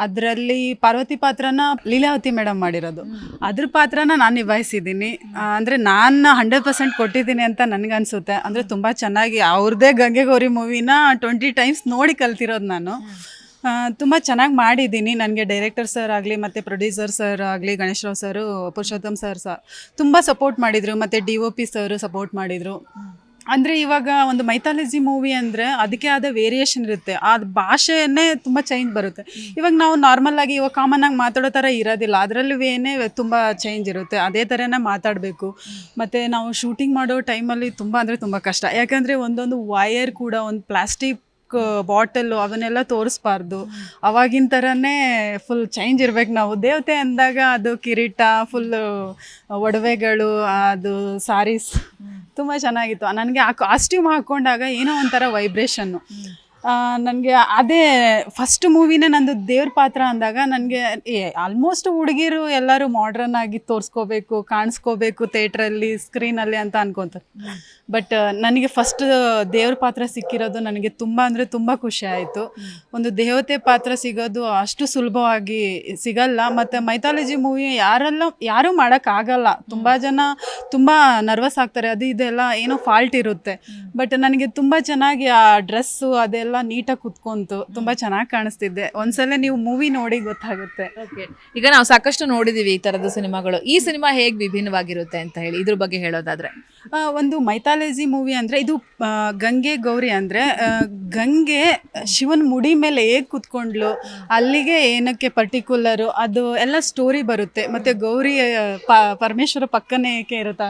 F: ಅದರಲ್ಲಿ ಪಾರ್ವತಿ ಪಾತ್ರನ ಲೀಲಾವತಿ ಮೇಡಮ್ ಮಾಡಿರೋದು. ಅದ್ರ ಪಾತ್ರನ ನಾನು ನಿಭಾಯಿಸಿದ್ದೀನಿ. ಅಂದ್ರೆ ನಾನು ಹಂಡ್ರೆಡ್ ಪರ್ಸೆಂಟ್ ಕೊಟ್ಟಿದ್ದೀನಿ ಅಂತ ನನಗನ್ಸುತ್ತೆ. ಅಂದರೆ ತುಂಬ ಚೆನ್ನಾಗಿ ಅವ್ರದ್ದೇ ಗಂಗೆ ಗೌರಿ ಮೂವಿನ ಟ್ವೆಂಟಿ ಟೈಮ್ಸ್ ನೋಡಿ ಕಲ್ತಿರೋದು ನಾನು. ತುಂಬ ಚೆನ್ನಾಗಿ ಮಾಡಿದ್ದೀನಿ. ನನಗೆ ಡೈರೆಕ್ಟರ್ ಸರ್ ಆಗಲಿ, ಮತ್ತು ಪ್ರೊಡ್ಯೂಸರ್ ಸರ್ ಆಗಲಿ ಗಣೇಶ್ರಾವ್ ಸರು, ಪುರುಷೋತ್ತಮ್ ಸರ್ ಸಹ ತುಂಬ ಸಪೋರ್ಟ್ ಮಾಡಿದರು. ಮತ್ತು D O P sir support ಮಾಡಿದರು. ಅಂದರೆ ಇವಾಗ ಒಂದು ಮೈಥಾಲಜಿ ಮೂವಿ ಅಂದರೆ ಅದಕ್ಕೆ ಆದ ವೇರಿಯೇಷನ್ ಇರುತ್ತೆ. ಆ ಭಾಷೆಯನ್ನೇ ತುಂಬ ಚೇಂಜ್ ಬರುತ್ತೆ. ಇವಾಗ ನಾವು ನಾರ್ಮಲ್ ಆಗಿ, ಇವಾಗ ಕಾಮನ್ ಆಗಿ ಮಾತಾಡೋ ಥರ ಇರೋದಿಲ್ಲ. ಅದರಲ್ಲೂ ಏನೇ ತುಂಬ ಚೇಂಜ್ ಇರುತ್ತೆ. ಅದೇ ಥರನೇ ಮಾತಾಡಬೇಕು. ಮತ್ತು ನಾವು ಶೂಟಿಂಗ್ ಮಾಡೋ ಟೈಮಲ್ಲಿ ತುಂಬ ಅಂದರೆ ತುಂಬ ಕಷ್ಟ. ಯಾಕಂದರೆ ಒಂದೊಂದು ವಯರ್ ಕೂಡ, ಒಂದು ಪ್ಲಾಸ್ಟಿಕ್ ಬಾಟಲ್ಲು ಅವನ್ನೆಲ್ಲ ತೋರಿಸ್ಬಾರ್ದು. ಅವಾಗಿನ ಥರನೇ ಫುಲ್ ಚೇಂಜ್ ಇರ್ಬೇಕು ನಾವು. ದೇವತೆ ಅಂದಾಗ ಅದು ಕಿರೀಟ ಫುಲ್ ಒಡವೆಗಳು ಅದು ಸಾರೀಸ್ ತುಂಬ ಚೆನ್ನಾಗಿತ್ತು. ನನಗೆ ಆ ಕಾಸ್ಟ್ಯೂಮ್ ಹಾಕ್ಕೊಂಡಾಗ ಏನೋ ಒಂಥರ ವೈಬ್ರೇಷನ್ನು ನನಗೆ ಅದೇ ಫಸ್ಟ್ ಮೂವಿನೇ ನಂದು ದೇವ್ರ ಪಾತ್ರ ಅಂದಾಗ ನನಗೆ ಆಲ್ಮೋಸ್ಟ್ ಹುಡುಗಿರು ಎಲ್ಲರೂ ಮಾಡ್ರನ್ ಆಗಿ ತೋರಿಸ್ಕೋಬೇಕು ಕಾಣಿಸ್ಕೋಬೇಕು ಥಿಯೇಟ್ರಲ್ಲಿ ಸ್ಕ್ರೀನಲ್ಲಿ ಅಂತ ಅನ್ಕೊತಾರೆ ಬಟ್ ನನಗೆ ಫಸ್ಟ್ ದೇವ್ರ ಪಾತ್ರ ಸಿಕ್ಕಿರೋದು ನನಗೆ ತುಂಬ ಅಂದರೆ ತುಂಬ ಖುಷಿ ಆಯಿತು. ಒಂದು ದೇವತೆ ಪಾತ್ರ ಸಿಗೋದು ಅಷ್ಟು ಸುಲಭವಾಗಿ ಸಿಗಲ್ಲ. ಮತ್ತು ಮೈಥಾಲಜಿ ಮೂವಿ ಯಾರೆಲ್ಲ ಯಾರೂ ಮಾಡೋಕ್ಕಾಗಲ್ಲ ತುಂಬ ಜನ ತುಂಬ ನರ್ವಸ್ ಆಗ್ತಾರೆ. ಅದು ಇದೆಲ್ಲ ಏನೋ ಫಾಲ್ಟ್ ಇರುತ್ತೆ. ಬಟ್ ನನಗೆ ತುಂಬ ಚೆನ್ನಾಗಿ ಆ ಡ್ರೆಸ್ಸು ಅದೆಲ್ಲ ನೀಟಾಗಿ ಕುತ್ಕೊಂತು. ತುಂಬಾ ಚೆನ್ನಾಗಿ ಕಾಣಿಸ್ತಿದ್ದೆ. ಒಂದ್ಸಲ ನೀವು ಮೂವಿ ನೋಡಿ ಗೊತ್ತಾಗುತ್ತೆ.
A: ಈಗ ನಾವು ಸಾಕಷ್ಟು ನೋಡಿದೀವಿ ಈ ತರದ ಸಿನಿಮಾಗಳು. ಈ ಸಿನಿಮಾ ಹೇಗ್ ವಿಭಿನ್ನವಾಗಿರುತ್ತೆ ಅಂತ ಹೇಳಿ ಇದ್ರ ಬಗ್ಗೆ ಹೇಳೋದಾದ್ರೆ.
F: ಆ, ಒಂದು ಮೈಥಾಲಜಿ ಮೂವಿ ಅಂದ್ರೆ ಇದು ಆ, ಗಂಗೆ ಗೌರಿ ಅಂದ್ರೆ ಗಂಗೆ ಶಿವನ್ ಮುಡಿ ಮೇಲೆ ಹೇಗ್ ಕುತ್ಕೊಂಡ್ಲು ಅಲ್ಲಿಗೆ ಏನಕ್ಕೆ ಪರ್ಟಿಕ್ಯುಲರ್ ಅದು ಎಲ್ಲ ಸ್ಟೋರಿ ಬರುತ್ತೆ. ಮತ್ತೆ ಗೌರಿ ಆ, ಪ ಪರಮೇಶ್ವರ ಪಕ್ಕನೇ ಏಕೆ ಇರುತ್ತ?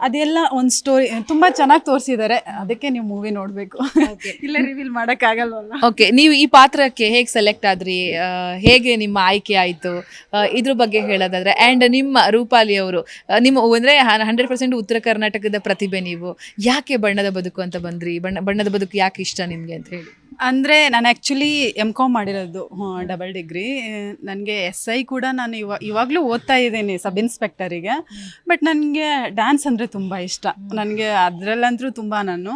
F: ಅದೆಲ್ಲ ಒಂದು ಸ್ಟೋರಿ ತುಂಬಾ ಚೆನ್ನಾಗಿ ತೋರಿಸಿದ್ದಾರೆ ಅದಕ್ಕೆ ನೀವು ಮೂವಿ ನೋಡ್ಬೇಕು. ಇಲ್ಲ ರಿವೀಲ್ ಮಾಡೋಕ್ಕಾಗಲ್ವಲ್ಲ
A: ಓಕೆ ನೀವು ಈ ಪಾತ್ರಕ್ಕೆ ಹೇಗೆ ಸೆಲೆಕ್ಟ್ ಆದ್ರಿ? ಹೇಗೆ ನಿಮ್ಮ ಆಯ್ಕೆ ಆಯ್ತು? ಇದ್ರ ಬಗ್ಗೆ ಹೇಳೋದಾದ್ರೆ ಅಂಡ್ ನಿಮ್ಮ ರೂಪಾಲಿ ಅವರು ನಿಮ್ಮ, ಅಂದ್ರೆ ಹಂಡ್ರೆಡ್ ಪರ್ಸೆಂಟ್ ಉತ್ತರ ಕರ್ನಾಟಕದ ಪ್ರತಿಭೆ ನೀವು. ಯಾಕೆ ಬಣ್ಣದ ಬದುಕು ಅಂತ ಬಂದ್ರಿ? ಬಣ್ಣ, ಬಣ್ಣದ ಬದುಕು ಯಾಕೆ ಇಷ್ಟ ನಿಮ್ಗೆ ಅಂತ ಹೇಳಿ.
F: ಅಂದರೆ ನಾನು ಆ್ಯಕ್ಚುಲಿ ಎಂ ಕಾಮ್ ಮಾಡಿರೋದು ಡಬಲ್ ಡಿಗ್ರಿ ನನಗೆ ಎಸ್ ಐ ಕೂಡ ನಾನು ಇವ, ಇವಾಗಲೂ ಓದ್ತಾ ಇದ್ದೀನಿ ಸಬ್ ಇನ್ಸ್ಪೆಕ್ಟರಿಗೆ ಬಟ್ ನನಗೆ ಡ್ಯಾನ್ಸ್ ಅಂದರೆ ತುಂಬ ಇಷ್ಟ. ನನಗೆ ಅದರಲ್ಲಂತೂ ತುಂಬ ನಾನು.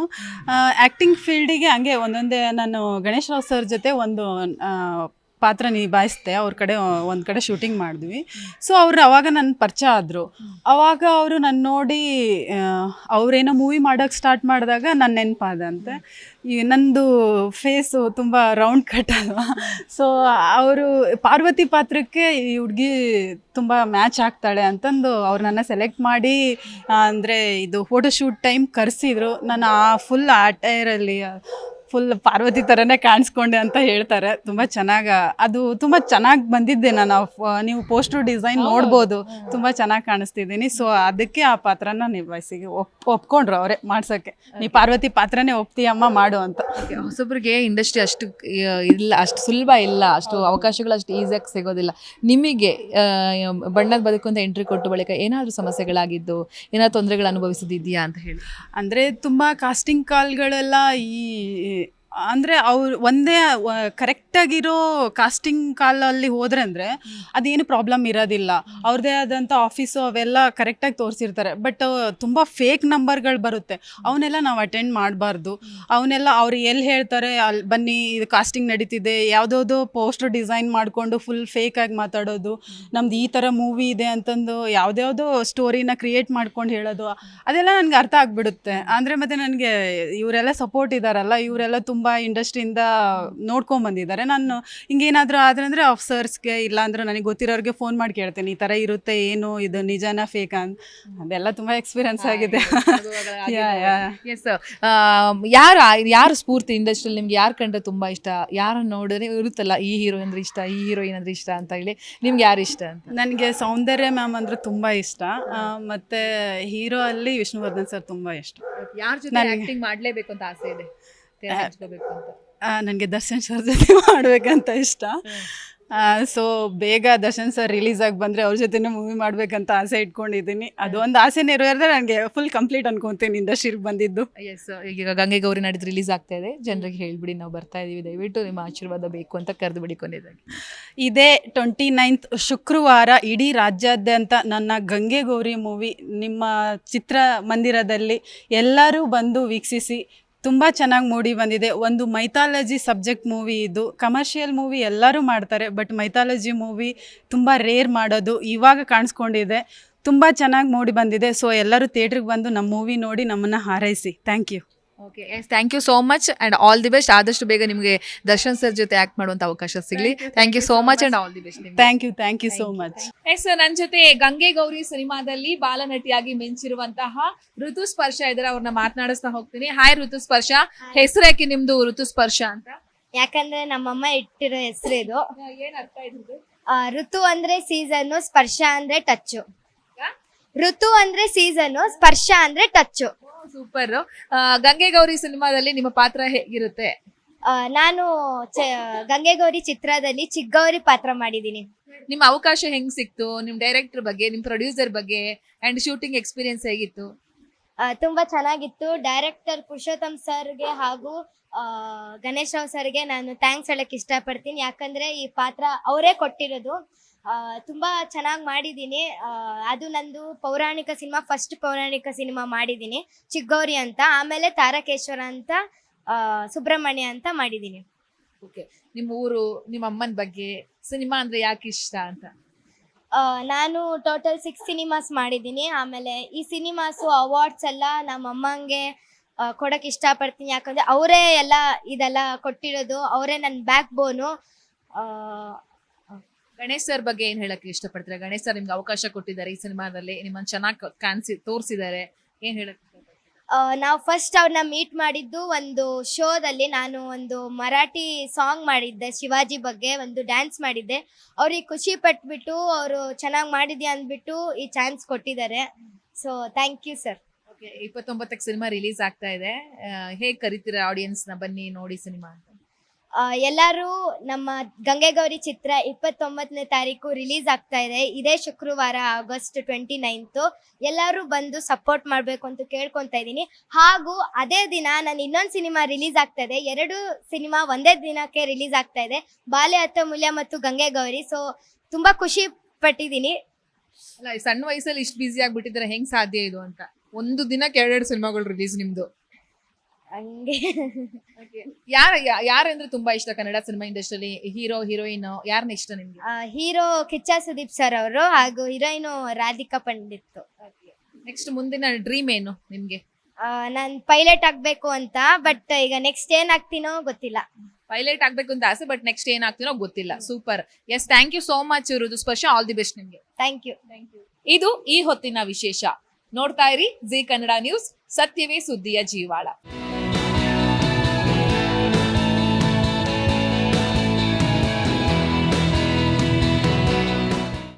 F: ಆ್ಯಕ್ಟಿಂಗ್ ಫೀಲ್ಡಿಗೆ ಹಂಗೆ ಒಂದೊಂದೇ ನಾನು ಗಣೇಶ್ ರಾವ್ ಸರ್ ಜೊತೆ ಒಂದು ಪಾತ್ರ ನಿಭಾಯಿಸ್ದೆ, ಅವ್ರ ಕಡೆ ಒಂದು ಕಡೆ ಶೂಟಿಂಗ್ ಮಾಡಿದ್ವಿ. ಸೊ ಅವರು ಅವಾಗ ನನ್ನ ಪರಿಚಯ ಆದರು. ಅವಾಗ ಅವರು ನನ್ನ ನೋಡಿ ಅವರೇನೋ ಮೂವಿ ಮಾಡೋಕ್ಕೆ ಸ್ಟಾರ್ಟ್ ಮಾಡಿದಾಗ ನನ್ನ ನೆನಪಾದಂತೆ ಈ ನಂದು ಫೇಸು ತುಂಬ ರೌಂಡ್ ಕಟ್ ಅಲ್ವಾ. ಸೊ ಅವರು ಪಾರ್ವತಿ ಪಾತ್ರಕ್ಕೆ ಈ ಹುಡುಗಿ ತುಂಬ ಮ್ಯಾಚ್ ಆಗ್ತಾಳೆ ಅಂತಂದು ಅವ್ರು ನನ್ನ ಸೆಲೆಕ್ಟ್ ಮಾಡಿ ಅಂದರೆ ಇದು ಫೋಟೋಶೂಟ್ ಟೈಮ್ ಕರೆಸಿದ್ರು. ನಾನು ಆ ಫುಲ್ ಆ ಟೈರಲ್ಲಿ ಫುಲ್ ಪಾರ್ವತಿ ಥರನೇ ಕಾಣಿಸ್ಕೊಂಡೆ ಅಂತ ಹೇಳ್ತಾರೆ. ತುಂಬ ಚೆನ್ನಾಗಿ ಅದು ತುಂಬ ಚೆನ್ನಾಗಿ ಬಂದಿದ್ದೆ ನಾನು. ನೀವು ಪೋಸ್ಟರ್ ಡಿಸೈನ್ ನೋಡ್ಬೋದು. ತುಂಬ ಚೆನ್ನಾಗಿ ಕಾಣಿಸ್ತಿದ್ದೀನಿ. ಸೊ ಅದಕ್ಕೆ ಆ ಪಾತ್ರನ ನಿಭಾಯಿಸಿ ಒಪ್ ಒಪ್ಕೊಂಡ್ರು ಅವರೇ ಮಾಡ್ಸೋಕ್ಕೆ ನೀ ಪಾರ್ವತಿ ಪಾತ್ರನೇ ಒಪ್ತೀಯಮ್ಮ ಮಾಡು ಅಂತ.
C: ಹೊಸಬ್ರಿಗೆ ಇಂಡಸ್ಟ್ರಿ ಅಷ್ಟು ಇಲ್ಲ ಅಷ್ಟು ಸುಲಭ ಇಲ್ಲ. ಅಷ್ಟು ಅವಕಾಶಗಳು ಅಷ್ಟು ಈಸಿಯಾಗಿ ಸಿಗೋದಿಲ್ಲ. ನಿಮಗೆ ಬಣ್ಣದ ಬದುಕು ಅಂತ ಎಂಟ್ರಿ ಕೊಟ್ಟು ಬಳಿಕ ಏನಾದರೂ ಸಮಸ್ಯೆಗಳಾಗಿದ್ದು ಏನಾದ್ರು ತೊಂದರೆಗಳು ಅನುಭವಿಸಿದ್ದೀಯಾ ಅಂತ ಹೇಳಿ.
F: ಅಂದರೆ ತುಂಬ ಕಾಸ್ಟಿಂಗ್ ಕಾಲ್ಗಳೆಲ್ಲ ಈ ಅಂದರೆ ಅವ್ರು ಒಂದೇ ಕರೆಕ್ಟಾಗಿರೋ ಕಾಸ್ಟಿಂಗ್ ಕಾಲಲ್ಲಿ ಹೋದ್ರೆ ಅಂದರೆ ಅದೇನು ಪ್ರಾಬ್ಲಮ್ ಇರೋದಿಲ್ಲ. ಅವ್ರದ್ದೇ ಆದಂಥ ಆಫೀಸು ಅವೆಲ್ಲ ಕರೆಕ್ಟಾಗಿ ತೋರಿಸಿರ್ತಾರೆ. ಬಟ್ ತುಂಬ ಫೇಕ್ ನಂಬರ್ಗಳು ಬರುತ್ತೆ. ಅವನ್ನೆಲ್ಲ ನಾವು ಅಟೆಂಡ್ ಮಾಡಬಾರ್ದು. ಅವನ್ನೆಲ್ಲ ಅವ್ರು ಎಲ್ಲಿ ಹೇಳ್ತಾರೆ ಅಲ್ಲಿ ಬನ್ನಿ, ಇದು ಕಾಸ್ಟಿಂಗ್ ನಡೀತಿದೆ. ಯಾವುದೋ ಪೋಸ್ಟರ್ ಡಿಸೈನ್ ಮಾಡಿಕೊಂಡು ಫುಲ್ ಫೇಕಾಗಿ ಮಾತಾಡೋದು. ನಮ್ದು ಈ ಥರ ಮೂವಿ ಇದೆ ಅಂತಂದು ಯಾವುದ್ಯಾವುದೋ ಸ್ಟೋರಿನ ಕ್ರಿಯೇಟ್ ಮಾಡ್ಕೊಂಡು ಹೇಳೋದು. ಅದೆಲ್ಲ ನನಗೆ ಅರ್ಥ ಆಗಿಬಿಡುತ್ತೆ. ಅಂದರೆ ಮತ್ತೆ ನನಗೆ ಇವರೆಲ್ಲ ಸಪೋರ್ಟ್ ಇದ್ದಾರಲ್ಲ ಇವರೆಲ್ಲ ತುಂಬ ಇಂಡಸ್ಟ್ರಿಯಿಂದ ನೋಡ್ಕೊಂಡ್ ಬಂದಿದ್ದಾರೆ. ನಾನು ಹಿಂಗೇನಾದರೂ ಆದ್ರೆ ಅಂದರೆ ಆಫೀಸರ್ಸ್ಗೆ ಇಲ್ಲ ಅಂದ್ರೆ ನನಗೆ ಗೊತ್ತಿರೋರಿಗೆ ಫೋನ್ ಮಾಡಿ ಕೇಳ್ತೇನೆ ಈ ಥರ ಇರುತ್ತೆ ಏನು ಇದು ನಿಜನಾ ಫೇಕ್ ಅಂತ ಅದೆಲ್ಲ ತುಂಬ ಎಕ್ಸ್ಪೀರಿಯನ್ಸ್ ಆಗಿದೆ.
C: ಎಸ್ ಯಾರು ಯಾರು ಸ್ಫೂರ್ತಿ ಇಂಡಸ್ಟ್ರಿಯಲ್ಲಿ ನಿಮ್ಗೆ ಯಾರು ಕಂಡ್ರೆ ತುಂಬಾ ಇಷ್ಟ? ಯಾರನ್ನ ನೋಡಿದ್ರೆ ಇರುತ್ತಲ್ಲ ಈ ಹೀರೋ ಅಂದ್ರೆ ಇಷ್ಟ ಈ ಹೀರೋಯಿನ್ ಅಂದ್ರೆ ಇಷ್ಟ ಅಂತ ಹೇಳಿ ನಿಮ್ಗೆ ಯಾರು ಇಷ್ಟ ಅಂತ?
F: ನನಗೆ ಸೌಂದರ್ಯ ಮ್ಯಾಮ್ ಅಂದ್ರೆ ತುಂಬ ಇಷ್ಟ. ಮತ್ತೆ ಹೀರೋ ಅಲ್ಲಿ ವಿಷ್ಣುವರ್ಧನ್ ಸರ್ ತುಂಬ ಇಷ್ಟ.
C: ಯಾರ ಜೊತೆ ಆಕ್ಟಿಂಗ್ ಮಾಡ್ಲೇಬೇಕು ಅಂತ ಆಸೆ ಇದೆ? ತೆರೆ ಹಂಚ್ಕೋಬೇಕು ಅಂತ.
F: ನನಗೆ ದರ್ಶನ್ ಸರ್ ಜೊತೆ ಮಾಡಬೇಕಂತ ಇಷ್ಟ. ಸೊ ಬೇಗ ದರ್ಶನ್ ಸರ್ ರಿಲೀಸ್ ಆಗಿ ಬಂದರೆ ಅವ್ರ ಜೊತೆನೇ ಮೂವಿ ಮಾಡಬೇಕಂತ ಆಸೆ ಇಟ್ಕೊಂಡಿದ್ದೀನಿ. ಅದು ಒಂದು ಆಸೆ ನೆರವೇರಿದ್ರೆ ನನಗೆ ಫುಲ್ ಕಂಪ್ಲೀಟ್ ಅನ್ಕೊತೀನಿ ಇಂಡಸ್ಟ್ರಿಗೆ ಬಂದಿದ್ದು.
C: ಎಸ್ ಈಗ ಗಂಗೆ ಗೌರಿ ನಡೆದು ರಿಲೀಸ್ ಆಗ್ತಾ ಇದೆ. ಜನರಿಗೆ ಹೇಳಿಬಿಡಿ ನಾವು ಬರ್ತಾ ಇದ್ದೀವಿ ದಯವಿಟ್ಟು ನಿಮ್ಮ ಆಶೀರ್ವಾದ ಬೇಕು ಅಂತ ಕರೆದು ಬಿಡಿಕೊಂಡಿದ್ದಾಗ
F: ಇದೇ ಟ್ವೆಂಟಿ ನೈನ್ತ್ ಶುಕ್ರವಾರ ಇಡೀ ರಾಜ್ಯಾದ್ಯಂತ ನನ್ನ ಗಂಗೆ ಗೌರಿ ಮೂವಿ ನಿಮ್ಮ ಚಿತ್ರ ಮಂದಿರದಲ್ಲಿ ಎಲ್ಲರೂ ಬಂದು ವೀಕ್ಷಿಸಿ ತುಂಬ ಚೆನ್ನಾಗಿ ಮೂಡಿ ಬಂದಿದೆ. ಒಂದು ಮೈಥಾಲಜಿ ಸಬ್ಜೆಕ್ಟ್ ಮೂವಿ ಇದು. ಕಮರ್ಷಿಯಲ್ ಮೂವಿ ಎಲ್ಲರೂ ಮಾಡ್ತಾರೆ, ಬಟ್ ಮೈಥಾಲಜಿ ಮೂವಿ ತುಂಬ ರೇರ್ ಮಾಡೋದು ಇವಾಗ ಕಾಣಿಸ್ಕೊಂಡಿದೆ. ತುಂಬ ಚೆನ್ನಾಗಿ ಮೂಡಿ ಬಂದಿದೆ. ಸೊ ಎಲ್ಲರೂ ಥಿಯೇಟ್ರಿಗೆ ಬಂದು ನಮ್ಮ ಮೂವಿ ನೋಡಿ ನಮ್ಮನ್ನು ಹಾರೈಸಿ. Thank you.
C: Okay yes thank you so much and all the best ಆದಷ್ಟು ಬೇಗ ನಿಮಗೆ ದರ್ಶನ್ ಸರ್ ಜೊತೆ ಆಕ್ಟ್ ಮಾಡುವಂತ ಅವಕಾಶ ಸಿಗಲಿ. Thank you so much and all the best ನಿಮಗೆ.
F: Thank you thank you so much
A: yes ನನ್ನ ಜೊತೆ ಗಂಗೆ ಗೌರಿ ಸಿನಿಮಾದಲ್ಲಿ ಬಾಲನಟಿಯಾಗಿ ಮಿಂಚಿರುವಂತಹ ಋತು ಸ್ಪರ್ಶ ಇದ್ರೆ ಅವ್ರನ್ನ ಮಾತನಾಡಿಸ್ತಾ ಹೋಗ್ತೀನಿ. ಹಾಯ್ ಋತು ಸ್ಪರ್ಶ ಹೆಸರು ಯಾಕೆ ನಿಮ್ದು ಋತು ಸ್ಪರ್ಶ ಅಂತ?
G: ಯಾಕಂದ್ರೆ ನಮ್ಮಮ್ಮ ಇಟ್ಟಿರೋ ಹೆಸರು ಇದು.
A: ಏನ್ ಅರ್ಥ ಇದ್ರದ್ದು?
G: ಋತು ಅಂದ್ರೆ ಸೀಸನ್ ಸ್ಪರ್ಶ ಅಂದ್ರೆ ಟಚ್ ಋತು ಅಂದ್ರೆ ಸೀಸನ್ ಸ್ಪರ್ಶ ಅಂದ್ರೆ ಟಚ್ಚು.
A: ಸೂಪರ್. ಗಂಗೆ ಗೌರಿ ಸಿನಿಮಾದಲ್ಲಿ ನಿಮ್ಮ ಪಾತ್ರ ಹೇಗಿರುತ್ತೆ?
G: ನಾನು ಚ ಗಂಗೆಗೌರಿ ಚಿತ್ರದಲ್ಲಿ ಚಿಕ್ಕಗೌರಿ ಪಾತ್ರ ಮಾಡಿದ್ದೀನಿ.
A: ನಿಮ್ಮ ಅವಕಾಶ ಹೆಂಗ್ ಸಿಕ್ತು? ನಿಮ್ ಡೈರೆಕ್ಟರ್ ಬಗ್ಗೆ ನಿಮ್ ಪ್ರೊಡ್ಯೂಸರ್ ಬಗ್ಗೆ ಅಂಡ್ ಶೂಟಿಂಗ್ ಎಕ್ಸ್ಪೀರಿಯನ್ಸ್ ಹೇಗಿತ್ತು?
G: ಆ, ತುಂಬಾ ಚೆನ್ನಾಗಿತ್ತು. ಡೈರೆಕ್ಟರ್ ಪುರುಷೋತ್ತಮ್ ಸರ್ಗೆ ಹಾಗೂ ಆ, ಗಣೇಶ್ ರಾವ್ ಸರ್ಗೆ ನಾನು ಥ್ಯಾಂಕ್ಸ್ ಹೇಳಕ್ ಇಷ್ಟಪಡ್ತೀನಿ. ಯಾಕಂದ್ರೆ ಈ ಪಾತ್ರ ಅವರೇ ಕೊಟ್ಟಿರೋದು. ತುಂಬಾ ಚೆನ್ನಾಗಿ ಮಾಡಿದ್ದೀನಿ ಅದು ನಂದು ಪೌರಾಣಿಕ ಸಿನಿಮಾ ಫಸ್ಟ್ ಪೌರಾಣಿಕ ಸಿನಿಮಾ ಮಾಡಿದ್ದೀನಿ ಚಿಗ್ಗೌರಿ ಅಂತ ಆಮೇಲೆ ತಾರಕೇಶ್ವರ ಅಂತ ಆ, ಸುಬ್ರಹ್ಮಣ್ಯ ಅಂತ ಮಾಡಿದ್ದೀನಿ
A: ಓಕೆ ನಿಮ್ಮ ಊರು ನಿಮ್ಮ ಅಮ್ಮನ ಬಗ್ಗೆ ಸಿನಿಮಾ ಅಂದ್ರೆ ಯಾಕೆ ಇಷ್ಟ ಅಂತ?
G: ಆ, ನಾನು ಟೋಟಲ್ ಸಿಕ್ಸ್ ಸಿನಿಮಾಸ್ ಮಾಡಿದ್ದೀನಿ ಆಮೇಲೆ ಈ ಸಿನಿಮಾಸು ಅವಾರ್ಡ್ಸ್ ಎಲ್ಲ ನಮ್ಮ ಅಮ್ಮಂಗೆ ಆ, ಕೊಡಕ್ಕೆ ಇಷ್ಟಪಡ್ತೀನಿ. ಯಾಕಂದರೆ ಅವರೇ ಎಲ್ಲ ಇದೆಲ್ಲ ಕೊಟ್ಟಿರೋದು ಅವರೇ ನನ್ನ ಬ್ಯಾಕ್ ಬೋನು
A: ಗಣೇಶ್ ಸರ್ ಬಗ್ಗೆ ಏನ್ ಹೇಳಕ್ಕೆ ಇಷ್ಟಪಡ್ತೀರಾ? ಗಣೇಶ್ ಸರ್ ನಿಮ್ಗೆ ಅವಕಾಶ ಕೊಟ್ಟಿದ್ದಾರೆ ಈ ಸಿನಿಮಾದಲ್ಲಿ ನಿಮ್ಮನ್ನ ಚೆನ್ನಾಗಿ ಕಾಣಿಸಿ ತೋರಿಸಿದ್ದಾರೆ. ಏನ್ ಹೇಳಕ್?
G: ನಾವು ಫಸ್ಟ್ ಅವ್ರನ್ನ ಮೀಟ್ ಮಾಡಿದ್ದು ಒಂದು ಶೋದಲ್ಲಿ ನಾನು ಒಂದು ಮರಾಠಿ ಸಾಂಗ್ ಮಾಡಿದ್ದೆ ಶಿವಾಜಿ ಬಗ್ಗೆ ಒಂದು ಡ್ಯಾನ್ಸ್ ಮಾಡಿದ್ದೆ. ಅವ್ರಿಗೆ ಖುಷಿ ಪಟ್ಬಿಟ್ಟು ಅವರು ಚೆನ್ನಾಗಿ ಮಾಡಿದ್ಯಾ ಅಂದ್ಬಿಟ್ಟು ಈ ಚಾನ್ಸ್ ಕೊಟ್ಟಿದ್ದಾರೆ. So thank you sir
A: okay ಇಪ್ಪತ್ತೊಂಬತ್ತಕ್ಕೆ cinema release ಆಗ್ತಾ ಇದೆ. ಹೇಗೆ ಕರಿತೀರಾ ಆಡಿಯನ್ಸ್ನ ನ? ಬನ್ನಿ ನೋಡಿ ಸಿನಿಮಾ ಅಂತ.
G: ಎಲ್ಲರೂ ನಮ್ಮ ಗಂಗೆಗೌರಿ ಚಿತ್ರ ಇಪ್ಪತ್ತೊಂಬತ್ತನೇ ತಾರೀಕು ರಿಲೀಸ್ ಆಗ್ತಾ ಇದೆ. ಇದೇ ಶುಕ್ರವಾರ ಆಗಸ್ಟ್ ಟ್ವೆಂಟಿ ನೈನ್ತು ಎಲ್ಲರೂ ಬಂದು ಸಪೋರ್ಟ್ ಮಾಡಬೇಕು ಅಂತ ಕೇಳ್ಕೊತಾ ಇದ್ದೀನಿ. ಹಾಗೂ ಅದೇ ದಿನ ನಾನು ಇನ್ನೊಂದು ಸಿನಿಮಾ ರಿಲೀಸ್ ಆಗ್ತಾ ಇದೆ. ಎರಡು ಸಿನಿಮಾ ಒಂದೇ ದಿನಕ್ಕೆ ರಿಲೀಸ್ ಆಗ್ತಾ ಇದೆ. ಬಾಲ್ಯ ಅತ್ತಮೂಲ್ಯ ಮತ್ತು ಗಂಗೆಗೌರಿ. ಸೊ ತುಂಬಾ ಖುಷಿ ಪಟ್ಟಿದ್ದೀನಿ.
A: ಅಲ್ಲ ಸಣ್ಣ ವಯಸ್ಸಲ್ಲಿ ಇಷ್ಟು ಬ್ಯುಸಿ ಆಗ್ಬಿಟ್ಟಿದ್ರೆ ಹೆಂಗೆ ಸಾಧ್ಯ ಇದು ಅಂತ? ಒಂದು ದಿನಕ್ಕೆ ಎರಡೆರಡು ಸಿನಿಮಾಗಳು ರಿಲೀಸ್ ನಿಮ್ದು.
G: ಹಂಗೆ.
A: ಯಾರ ಯಾ- ಯಾರಂದ್ರೆ ತುಂಬಾ ಇಷ್ಟ ಕನ್ನಡ ಸಿನಿಮಾ ಇಂಡಸ್ಟ್ರಿಯಲ್ಲಿ ಹೀರೋ ಹೀರೋಯಿನ್ ಯಾರನ್ನ ಇಷ್ಟ ನಿಮ್ಗೆ?
G: ಹೀರೋ ಕಿಚ್ಚ ಸುದೀಪ್ ಸರ್ ಅವರು ಹಾಗೂ ಹೀರೋಯಿನ್ ರಾಧಿಕಾ ಪಂಡಿತ್.
A: ನೆಕ್ಸ್ಟ್ ಮುಂದಿನ ಡ್ರೀಮ್ ಏನು ನಿಮ್ಗೆ?
G: ನಾನು ಪೈಲಟ್ ಆಗ್ಬೇಕು ಅಂತ ಬಟ್ ಈಗ ನೆಕ್ಸ್ಟ್ ಏನ್ ಆಗ್ತೀನೋ ಗೊತ್ತಿಲ್ಲ.
A: ಪೈಲಟ್ ಆಗ್ಬೇಕು ಅಂತ ಆಸೆ ಬಟ್ ನೆಕ್ಸ್ಟ್ ಏನಾಗ್ತೀನೋ ಗೊತ್ತಿಲ್ಲ. Super yes thank you so much Rutusparsha all the best ನಿಮ್ಗೆ.
G: ಥ್ಯಾಂಕ್ ಯು
A: ಇದು ಈ ಹೊತ್ತಿನ ವಿಶೇಷ. ನೋಡ್ತಾ ಇರಿ ಜಿ ಕನ್ನಡ ನ್ಯೂಸ್ ಸತ್ಯವೇ ಸುದ್ದಿಯ ಜೀವಾಳ.